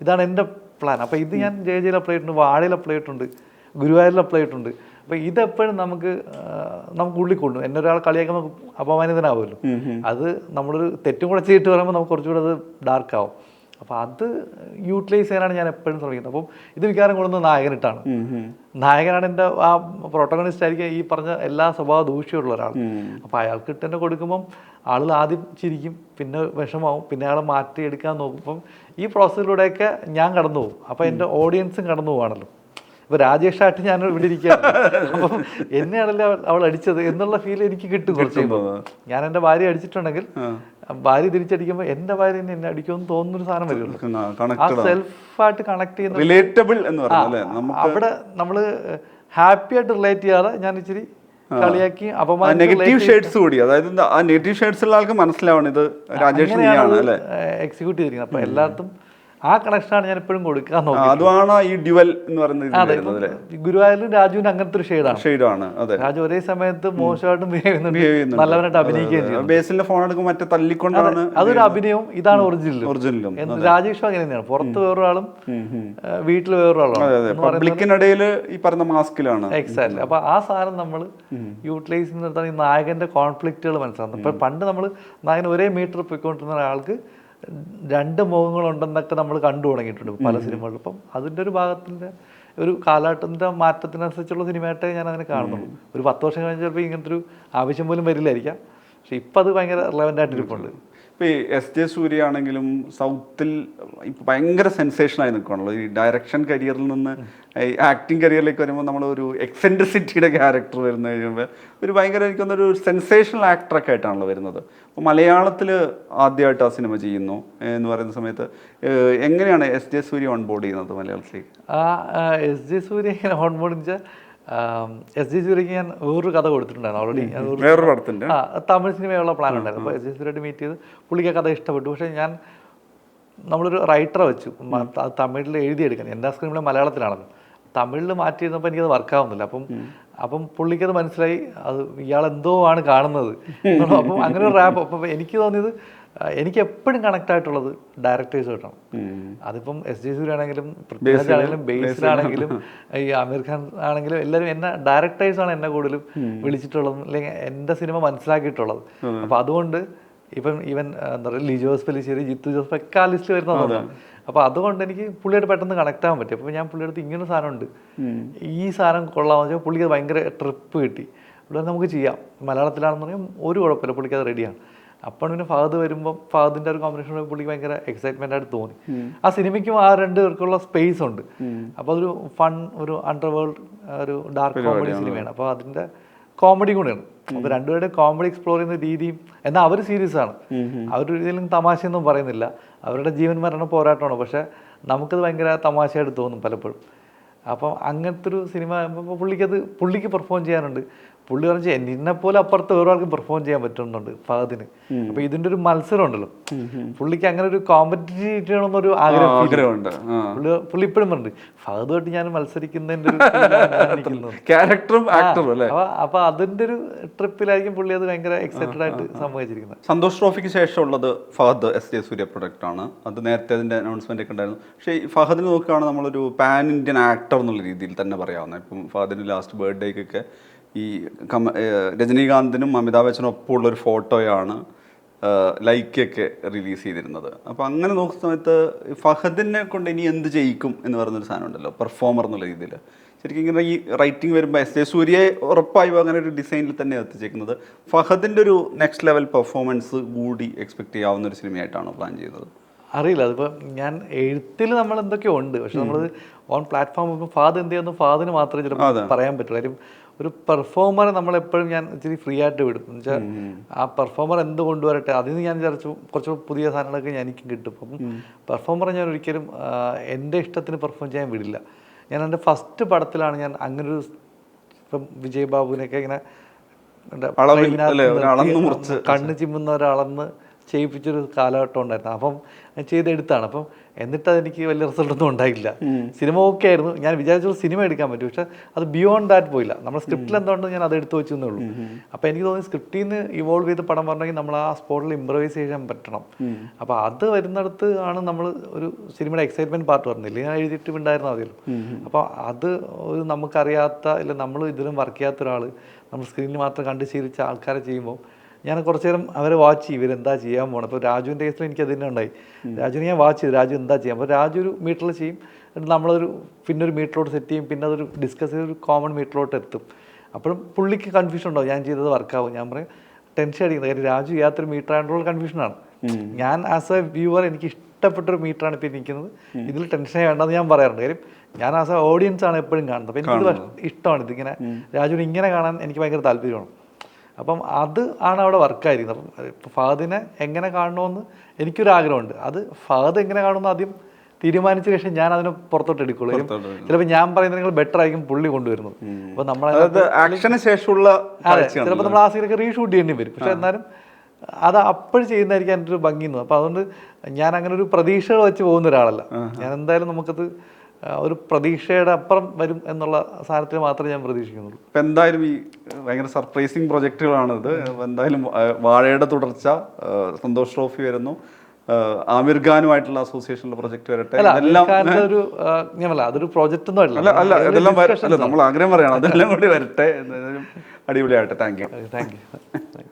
ഇതാണ് എന്റെ പ്ലാൻ അപ്പോൾ ഇത് ഞാൻ ജയ ജയിൽ അപ്ലൈ ചെയ്തിട്ടുണ്ട് വാഴയിൽ അപ്ലൈ ചെയ്തിട്ടുണ്ട്. ഗുരുവായൂരിൽ അപ്ലൈ ചെയ്തിട്ടുണ്ട്. അപ്പോൾ ഇതെപ്പോഴും നമുക്ക് നമുക്ക് ഉള്ളിൽ കൊണ്ടു എന്നെ ഒരാൾ കളിയാക്കുമ്പോൾ നമുക്ക് അപമാനിതനാവുമല്ലോ. അത് നമ്മളൊരു തെറ്റും കൂടെ ചെയ്തിട്ട് പറയുമ്പോൾ നമുക്ക് കുറച്ചുകൂടെ അത് ഡാർക്ക് ആവും. അപ്പോൾ അത് യൂട്ടിലൈസ് ചെയ്യാനാണ് ഞാൻ എപ്പോഴും ശ്രമിക്കുന്നത്. അപ്പം ഇത് വികാരം കൊള്ളുന്നത് നായകനിട്ടാണ്. നായകനാണ് എന്റെ ആ പ്രൊട്ടഗണിസ്റ്റ് ആയിരിക്കും ഈ പറഞ്ഞ എല്ലാ സ്വഭാവ ദൂഷ്യമുള്ള ഒരാൾ. അപ്പോൾ അയാൾക്ക് ഇട്ട് തന്നെ കൊടുക്കുമ്പം ആളുകൾ ആദ്യം ചിരിക്കും പിന്നെ വിഷമാവും പിന്നെ അയാളെ മാറ്റിയെടുക്കാൻ നോക്കും. അപ്പം ഈ പ്രോസസ്സിലൂടെയൊക്കെ ഞാൻ കടന്നു പോകും അപ്പോൾ എന്റെ ഓഡിയൻസും കടന്നു പോവാണല്ലോ ഇപ്പൊ രാജേഷായിട്ട് ഞാൻ ഇവിടെ ഇരിക്കുകയാണ്. അപ്പം എന്നെയാണല്ലോ അവൾ- അടിച്ചത് എന്നുള്ള ഫീൽ എനിക്ക് കിട്ടും കുറച്ച്. ഞാൻ എന്റെ ഭാര്യ അടിച്ചിട്ടുണ്ടെങ്കിൽ ഭാര്യ തിരിച്ചടിക്കുമ്പോൾ എന്റെ ഭാര്യ എന്നെ എന്നെ അടിക്കുമെന്ന് തോന്നുന്നൊരു സാധനം വരുമല്ലോ. ആ സെൽഫായിട്ട് കണക്ട് ചെയ്യുന്ന റിലേറ്റബിൾ എന്ന് അവിടെ നമ്മൾ ഹാപ്പി ആയിട്ട് റിലേറ്റ് ചെയ്യാതെ ഞാൻ ഇച്ചിരി കളിയാക്കി അപമാനിച്ച് നെഗറ്റീവ് ഷെയ്ഡ്സ് കൂടി. അതായത് ആ നെഗറ്റീവ് ഷെയ്ഡ്സ് ഉള്ള ആൾക്ക് മനസ്സിലാവണം ഇത് രാജേഷ് എക്സിക്യൂട്ട് ചെയ്തിരിക്കുന്നത്. അപ്പൊ എല്ലായിടത്തും ആ കളക്ഷനാണ് ഞാൻ എപ്പോഴും കൊടുക്കാൻ അതാണ് അതുമാണ് ഈ ഡ്യുവൽ എന്ന് പറയുന്നത് ഗുരുവായൂരിലും രാജുവിന് അങ്ങനത്തെ ഒരു ഷെയ്ഡാണ് ഷെയ്ഡാണ് അതെ. രാജു ഒരേ സമയത്ത് മോശമായിട്ടും ബിഹേവ് ചെയ്യുന്നുണ്ട്. നല്ലവനായിട്ട് അഭിനയിക്കുകയും ചെയ്യും ബേസിലെ ഫോൺ എടുക്കും മറ്റേ തല്ലിക്കൊണ്ടാണ് അതൊരു അഭിനയവും ഇതാണ് ഒറിജിനലും ഒറിജിനലും രാജേഷും അങ്ങനെ തന്നെയാണ്. പുറത്ത് വേറൊരാളും വീട്ടിൽ വേറൊരാളും പബ്ലിക്കിനിടയിൽ ഈ പറഞ്ഞ മാസ്കിലാണ്. എക്സാക്ട് അപ്പൊ ആ സാധനം നമ്മൾ യൂട്ടിലൈസ് ചെയ്യുന്നിടത്താണ് ഈ നായകന്റെ കോൺഫ്ലിക്റ്റുകൾ മനസ്സിലാക്കുന്നു ഇപ്പൊ പണ്ട് നമ്മൾ നായകൻ ഒരേ മീറ്റർ പോയിക്കൊണ്ടിരുന്ന ഒരാൾക്ക് രണ്ട് മുഖങ്ങളുണ്ടെന്നൊക്കെ നമ്മൾ കണ്ടു തുടങ്ങിയിട്ടുണ്ട് പല സിനിമകളിലും. അപ്പം അതിന്റെ ഒരു ഭാഗത്തിന്റെ ഒരു കാലഘട്ടത്തിന്റെ മാറ്റത്തിനനുസരിച്ചുള്ള സിനിമയായിട്ടേ ഞാൻ അതിനെ കാണുന്നുള്ളൂ. ഒരു പത്ത് വർഷം കഴിഞ്ഞ് ചിലപ്പോൾ ഇങ്ങനത്തെ ഒരു ആവശ്യം പോലും വരില്ലായിരിക്കാം. പക്ഷെ ഇപ്പം അത് ഭയങ്കര റിലവന്റ് ആയിട്ടിരിപ്പുണ്ട്. ഇപ്പൊ ഈ എസ് ജെ സൂര്യ ആണെങ്കിലും സൗത്തിൽ ഇപ്പോൾ ഭയങ്കര സെൻസേഷനായി നിൽക്കുകയാണല്ലോ ഈ ഡയറക്ഷൻ കരിയറിൽ നിന്ന് ഈ ആക്ടിങ് കരിയറിലേക്ക് വരുമ്പോൾ നമ്മൾ ഒരു എക്സെൻട്രിസിറ്റിയുടെ ക്യാരക്ടർ വരുന്ന കഴിയുമ്പോൾ ഒരു ഭയങ്കര എനിക്ക് ഒരു സെൻസേഷണൽ ആക്ടറൊക്കെ ആയിട്ടാണല്ലോ വരുന്നത്. അപ്പോൾ മലയാളത്തിൽ ആദ്യമായിട്ട് ആ സിനിമ ചെയ്യുന്നു എന്ന് പറയുന്ന സമയത്ത് എങ്ങനെയാണ് S J Suryah on board ചെയ്യുന്നത് മലയാളത്തിലേക്ക്? ആ S J Suryah on board വെച്ചാൽ എസ് ജി സൂര്യക്ക് ഞാൻ വേറൊരു കഥ കൊടുത്തിട്ടുണ്ടായിരുന്നു ഓൾറെഡി വേറൊരു ആ തമിഴ് സിനിമയുള്ള പ്ലാൻ ഉണ്ടായിരുന്നു. അപ്പോൾ എസ് ജി സൂര്യയായിട്ട് മീറ്റ് ചെയ്ത് പുള്ളിക്ക് ആ കഥ ഇഷ്ടപ്പെട്ടു. പക്ഷേ ഞാൻ നമ്മളൊരു റൈറ്ററെ വെച്ചു. തമിഴിൽ എഴുതിയെടുക്കാൻ. എന്റെ സ്ക്രീനിൽ മലയാളത്തിലാണല്ലോ തമിഴിൽ മാറ്റി ഇരുന്നപ്പോൾ എനിക്കത് വർക്കാവുന്നില്ല അപ്പം അപ്പം പുള്ളിക്കത് മനസ്സിലായി. അത് ഇയാൾ എന്തോ ആണ് കാണുന്നത്. അപ്പം അങ്ങനെ ഒരു റാപ്പ് അപ്പം എനിക്ക് തോന്നിയത് എനിക്ക് എപ്പോഴും കണക്ട് ആയിട്ടുള്ളത് ഡയറക്ടേഴ്സ് കിട്ടണം അതിപ്പം എസ് ജെ സൂര്യ ആണെങ്കിലും ആണെങ്കിലും ബേസിലാണെങ്കിലും ഈ ആമിർ ഖാൻ ആണെങ്കിലും എല്ലാവരും എന്നെ ഡയറക്ടേഴ്സ് ആണ് എന്നെ കൂടുതലും വിളിച്ചിട്ടുള്ളത് അല്ലെങ്കിൽ എന്റെ സിനിമ മനസ്സിലാക്കിയിട്ടുള്ളത്. അപ്പൊ അതുകൊണ്ട് ഇപ്പം ഈവൻ എന്താ പറയുക ലിജോസ് പെലിശ്ശേരി ജിത്തു ജോസ് ഒക്കെ ആ ലിസ്റ്റിൽ വരുന്നതാണ് അപ്പൊ അതുകൊണ്ട് എനിക്ക് പുള്ളിയോട് പെട്ടെന്ന് കണക്ട് ആവാൻ പറ്റും. അപ്പൊ ഞാൻ പുള്ളിയുടെ ഇങ്ങനെ സാധനം ഉണ്ട് ഈ സാധനം കൊള്ളാമെന്ന് വെച്ചാൽ പുള്ളിക്ക് അത് ഭയങ്കര ട്രിപ്പ് കിട്ടി. ഇവിടെ നമുക്ക് ചെയ്യാം. മലയാളത്തിലാണെന്ന് പറഞ്ഞാൽ ഒരു കുഴപ്പമില്ല പുള്ളിക്ക് അത് റെഡിയാണ് അപ്പോൾ പിന്നെ ഫഹദ് വരുമ്പോൾ ഫഹദിന്റെ ഒരു കോമ്പിനേഷൻ പുള്ളിക്ക് ഭയങ്കര എക്സൈറ്റ്മെന്റ് ആയിട്ട് തോന്നി. ആ സിനിമയ്ക്കും ആ രണ്ട് പേർക്കുള്ള സ്പേസ് ഉണ്ട്. അപ്പോൾ അതൊരു ഫൺ ഒരു അണ്ടർവേൾഡ് ഒരു ഡാർക്ക് കോമഡി സിനിമയാണ് അപ്പോൾ അതിന്റെ കോമഡി കൂടെയാണ്. അപ്പോൾ രണ്ടുപേരുടെ കോമഡി എക്സ്പ്ലോർ ചെയ്യുന്ന രീതിയും എന്നാൽ അവർ സീരിയസ് ആണ്. അവരുടെ രീതിയിലും തമാശയൊന്നും പറയുന്നില്ല. അവരുടെ ജീവൻ മരണ പോരാട്ടമാണ്. പക്ഷെ നമുക്കത് ഭയങ്കര തമാശയായിട്ട് തോന്നും പലപ്പോഴും. അപ്പം അങ്ങനത്തെ ഒരു സിനിമ പുള്ളിക്കത് പുള്ളിക്ക് പെർഫോം ചെയ്യാനുണ്ട്. പുള്ളി പറഞ്ഞു നിന്നെ പോലെ അപ്പുറത്ത് വേറെ ആൾക്ക് പെർഫോം ചെയ്യാൻ പറ്റുന്നുണ്ട് ഫഹദിന്. അപ്പൊ ഇതിന്റെ ഒരു മത്സരം ഉണ്ടല്ലോ. പുള്ളിക്ക് അങ്ങനെ ഒരു കോമ്പറ്റീവ് ഒരു ആഗ്രഹമുണ്ട്. പുള്ളി പുള്ളി ഇപ്പോഴും പറഞ്ഞിട്ടുണ്ട് ഫഹദുമായിട്ട് ഞാൻ മത്സരിക്കുന്നതിന്റെ ക്യാരക്ടറും ആക്ടറും അല്ലേ? അപ്പൊ അതിന്റെ ഒരു ട്രിപ്പിലായിരിക്കും പുള്ളി അത് ഭയങ്കര എക്സൈറ്റഡ് ആയിട്ട് സംഭവിച്ചിരിക്കുന്നത്. സന്തോഷ് ട്രോഫിക്ക് ശേഷമുള്ളത് Fahadh S J Suryah product ആണ്. അത് നേരത്തെ അതിന്റെ അനൗൺസ്മെന്റ് ഒക്കെ ഉണ്ടായിരുന്നു. പക്ഷേ ഈ ഫഹദിന് നോക്കുകയാണെങ്കിൽ നമ്മളൊരു പാൻ ഇന്ത്യൻ ആക്ടർ എന്നുള്ള രീതിയിൽ തന്നെ പറയാവുന്നത് ഇപ്പം ഫഹദിന്റെ ലാസ്റ്റ് ബർത്ത്ഡേക്കൊക്കെ ഈ കമ രജനീകാന്തിനും അമിതാഭ് ബച്ചനും ഒപ്പമുള്ള ഒരു ഫോട്ടോയാണ് ലൈക്കൊക്കെ റിലീസ് ചെയ്തിരുന്നത്. അപ്പോൾ അങ്ങനെ നോക്കുന്ന സമയത്ത് ഫഹദിനെ കൊണ്ട് ഇനി എന്ത് ചെയ്യിക്കും എന്ന് പറയുന്നൊരു സാധനം ഉണ്ടല്ലോ പെർഫോമർ എന്നുള്ള രീതിയിൽ ശരിക്കും ഇങ്ങനെ ഈ റൈറ്റിംഗ് വരുമ്പോൾ എസ് ജെ സൂര്യയെ ഉറപ്പായും അങ്ങനെ ഒരു ഡിസൈനിൽ തന്നെ എത്തിച്ചേക്കുന്നത്. ഫഹദിന്റെ ഒരു നെക്സ്റ്റ് ലെവൽ പെർഫോമൻസ് കൂടി എക്സ്പെക്ട് ചെയ്യാവുന്ന ഒരു സിനിമയായിട്ടാണ് പ്ലാൻ ചെയ്യുന്നത്? അറിയില്ല അതിപ്പോൾ ഞാൻ എഴുത്തിൽ നമ്മൾ എന്തൊക്കെയോ ഉണ്ട് പക്ഷെ നമ്മൾ ഓൺ പ്ലാറ്റ്ഫോം ഫാദ് എന്ത് ചെയ്യുന്നു? ഫാദിന് മാത്രമേ ചിലപ്പോൾ പറയാൻ പറ്റുള്ളൂ. കാര്യം ഒരു പെർഫോമറെ നമ്മളെപ്പോഴും ഞാൻ ഇച്ചിരി ഫ്രീ ആയിട്ട് വിടും. എന്ന് വെച്ചാൽ ആ പെർഫോമർ എന്ത് കൊണ്ടുവരട്ടെ അതിന് ഞാൻ വിചാരിച്ചു കുറച്ച് പുതിയ സാധനങ്ങളൊക്കെ ഞാൻ എനിക്കും കിട്ടും. അപ്പം പെർഫോമറെ ഞാൻ ഒരിക്കലും എന്റെ ഇഷ്ടത്തിന് പെർഫോം ചെയ്യാൻ വിടില്ല. ഞാൻ എന്റെ ഫസ്റ്റ് പടത്തിലാണ് ഞാൻ അങ്ങനൊരു ഇപ്പം വിജയ് ബാബുവിനൊക്കെ ഇങ്ങനെ. കണ്ണ് ചിമ്മുന്ന ഒരാളെന്ന് ചെയ്യിപ്പിച്ചൊരു കാലഘട്ടം ഉണ്ടായിരുന്നു. അപ്പം ചെയ്തെടുത്താണ്. അപ്പം എന്നിട്ട് അതെനിക്ക് വലിയ റിസൾട്ട് ഒന്നും ഉണ്ടായില്ല. സിനിമ ഓക്കെ ആയിരുന്നു. ഞാൻ വിചാരിച്ചത് സിനിമ എടുക്കാൻ പറ്റും. പക്ഷെ അത് ബിയോണ്ട് ദാറ്റ് പോയില്ല. നമ്മുടെ സ്ക്രിപ്റ്റിൽ എന്തുകൊണ്ട് ഞാൻ അത് എടുത്തു വെച്ചെന്നേ ഉള്ളൂ. അപ്പോൾ എനിക്ക് തോന്നി സ്ക്രിപ്റ്റിൽ നിന്ന് ഇവോൾവ് ചെയ്ത് പടം പറഞ്ഞെങ്കിൽ നമ്മൾ ആ സ്പോട്ടിൽ ഇമ്പ്രവൈസ് ചെയ്യാൻ പറ്റണം. അപ്പോൾ അത് വരുന്നിടത്ത് ആണ് നമ്മൾ ഒരു സിനിമയുടെ എക്സൈറ്റ്മെന്റ് പാർട്ട് പറഞ്ഞില്ല ഞാൻ എഴുതിയിട്ട് ഉണ്ടായിരുന്നു അതിലും. അപ്പോൾ അത് ഒരു നമുക്കറിയാത്ത ഇല്ല നമ്മൾ ഇതിലും വർക്ക് ചെയ്യാത്ത ഒരാൾ നമ്മൾ സ്ക്രീനിൽ മാത്രം കണ്ട് ശീലിച്ച ആൾക്കാരെ ചെയ്യുമ്പോൾ ഞാൻ കുറച്ചു നേരം അവരെ വാച്ച് ചെയ്യും. ഇവരെന്താ ചെയ്യാൻ പോകണം അപ്പോൾ രാജുവിന്റെ കേസിൽ എനിക്ക് അതിനെ തന്നെ ഉണ്ടായി. രാജുവിനെ ഞാൻ വാച്ച് ചെയ്തു. രാജു എന്താ ചെയ്യാം? അപ്പോൾ രാജു ഒരു മീറ്ററിൽ ചെയ്യും. എന്നിട്ട് നമ്മളൊരു പിന്നെ ഒരു മീറ്ററിലോട്ട് സെറ്റ് ചെയ്യും. പിന്നെ അതൊരു ഡിസ്കസ് ചെയ്ത് ഒരു കോമൺ മീറ്ററിലോട്ട് എത്തും. അപ്പോഴും പുള്ളിക്ക് കൺഫ്യൂഷൻ ഉണ്ടാവും. ഞാൻ ചെയ്തത് വർക്കാവും ഞാൻ പറയും ടെൻഷൻ അടിക്കുന്നത് കാര്യം രാജു യാത്ര മീറ്റർ ആയതുകൊണ്ട് കൺഫ്യൂഷനാണ് ഞാൻ ആസ് എ വ്യൂവർ എനിക്ക് ഇഷ്ടപ്പെട്ട ഒരു മീറ്ററാണ് ഇപ്പോൾ നിൽക്കുന്നത്. ഇതിൽ ടെൻഷനേ വേണ്ടെന്ന് ഞാൻ പറയാറുണ്ട്. കാര്യം ഞാൻ ആസ് എ ഓഡിയൻസ് ആണ് എപ്പോഴും കാണുന്നത്. അപ്പോൾ എനിക്കിത് ഇഷ്ടമാണ്. ഇതിങ്ങനെ രാജുവിനെ ഇങ്ങനെ കാണാൻ എനിക്ക് ഭയങ്കര താല്പര്യമാണ്. അപ്പം അത് ആണ് അവിടെ വർക്കായിരിക്കുന്നത് അപ്പം ഇപ്പോൾ ഫഹദിനെ എങ്ങനെ കാണണമെന്ന് എനിക്കൊരാഗ്രഹമുണ്ട്. അത് ഫഹദ് എങ്ങനെ കാണുമെന്ന് ആദ്യം തീരുമാനിച്ച ശേഷം ഞാൻ അതിനെ പുറത്തോട്ട് എടുക്കുള്ളൂ. ചിലപ്പോൾ ഞാൻ പറയുന്നത് നിങ്ങൾ ബെറ്റർ ആയിരിക്കും പുള്ളി കൊണ്ടുവരുന്നത്. അപ്പോൾ നമ്മൾ ആക്ഷന് ശേഷമുള്ള അതെ ചിലപ്പോൾ നമ്മൾ ആ സീനൊക്കെ റീഷൂട്ട് ചെയ്യേണ്ടി വരും. പക്ഷെ എന്നാലും അത് അപ്പോൾ ചെയ്യുന്നതായിരിക്കും എന്റെ ഒരു ഭംഗി എന്ന് അപ്പോൾ അതുകൊണ്ട് ഞാൻ അങ്ങനെ ഒരു പ്രതീക്ഷകൾ വെച്ച് പോകുന്ന ഒരാളല്ല. ഞാൻ എന്തായാലും നമുക്കത് ഒരു പ്രതീക്ഷയുടെ അപ്പുറം വരും എന്നുള്ള സാധനത്തിൽ മാത്രമേ ഞാൻ പ്രതീക്ഷിക്കുന്നുള്ളൂ. ഇപ്പം എന്തായാലും ഈ ഭയങ്കര സർപ്രൈസിങ് പ്രൊജക്റ്റുകളാണിത് എന്തായാലും വാഴയുടെ തുടർച്ച സന്തോഷ് ട്രോഫി വരുന്നു. ആമിർ ഖാനുമായിട്ടുള്ള അസോസിയേഷനിലെ പ്രൊജക്ട് വരട്ടെ. ഒരു അതൊരു പ്രോജക്റ്റ് ഒന്നും അല്ല. അല്ല ഇതെല്ലാം നമ്മൾ ആഗ്രഹം പറയണം. അതെല്ലാം കൂടി വരട്ടെ. എന്തായാലും അടിപൊളിയായിട്ട് താങ്ക് യു താങ്ക് യു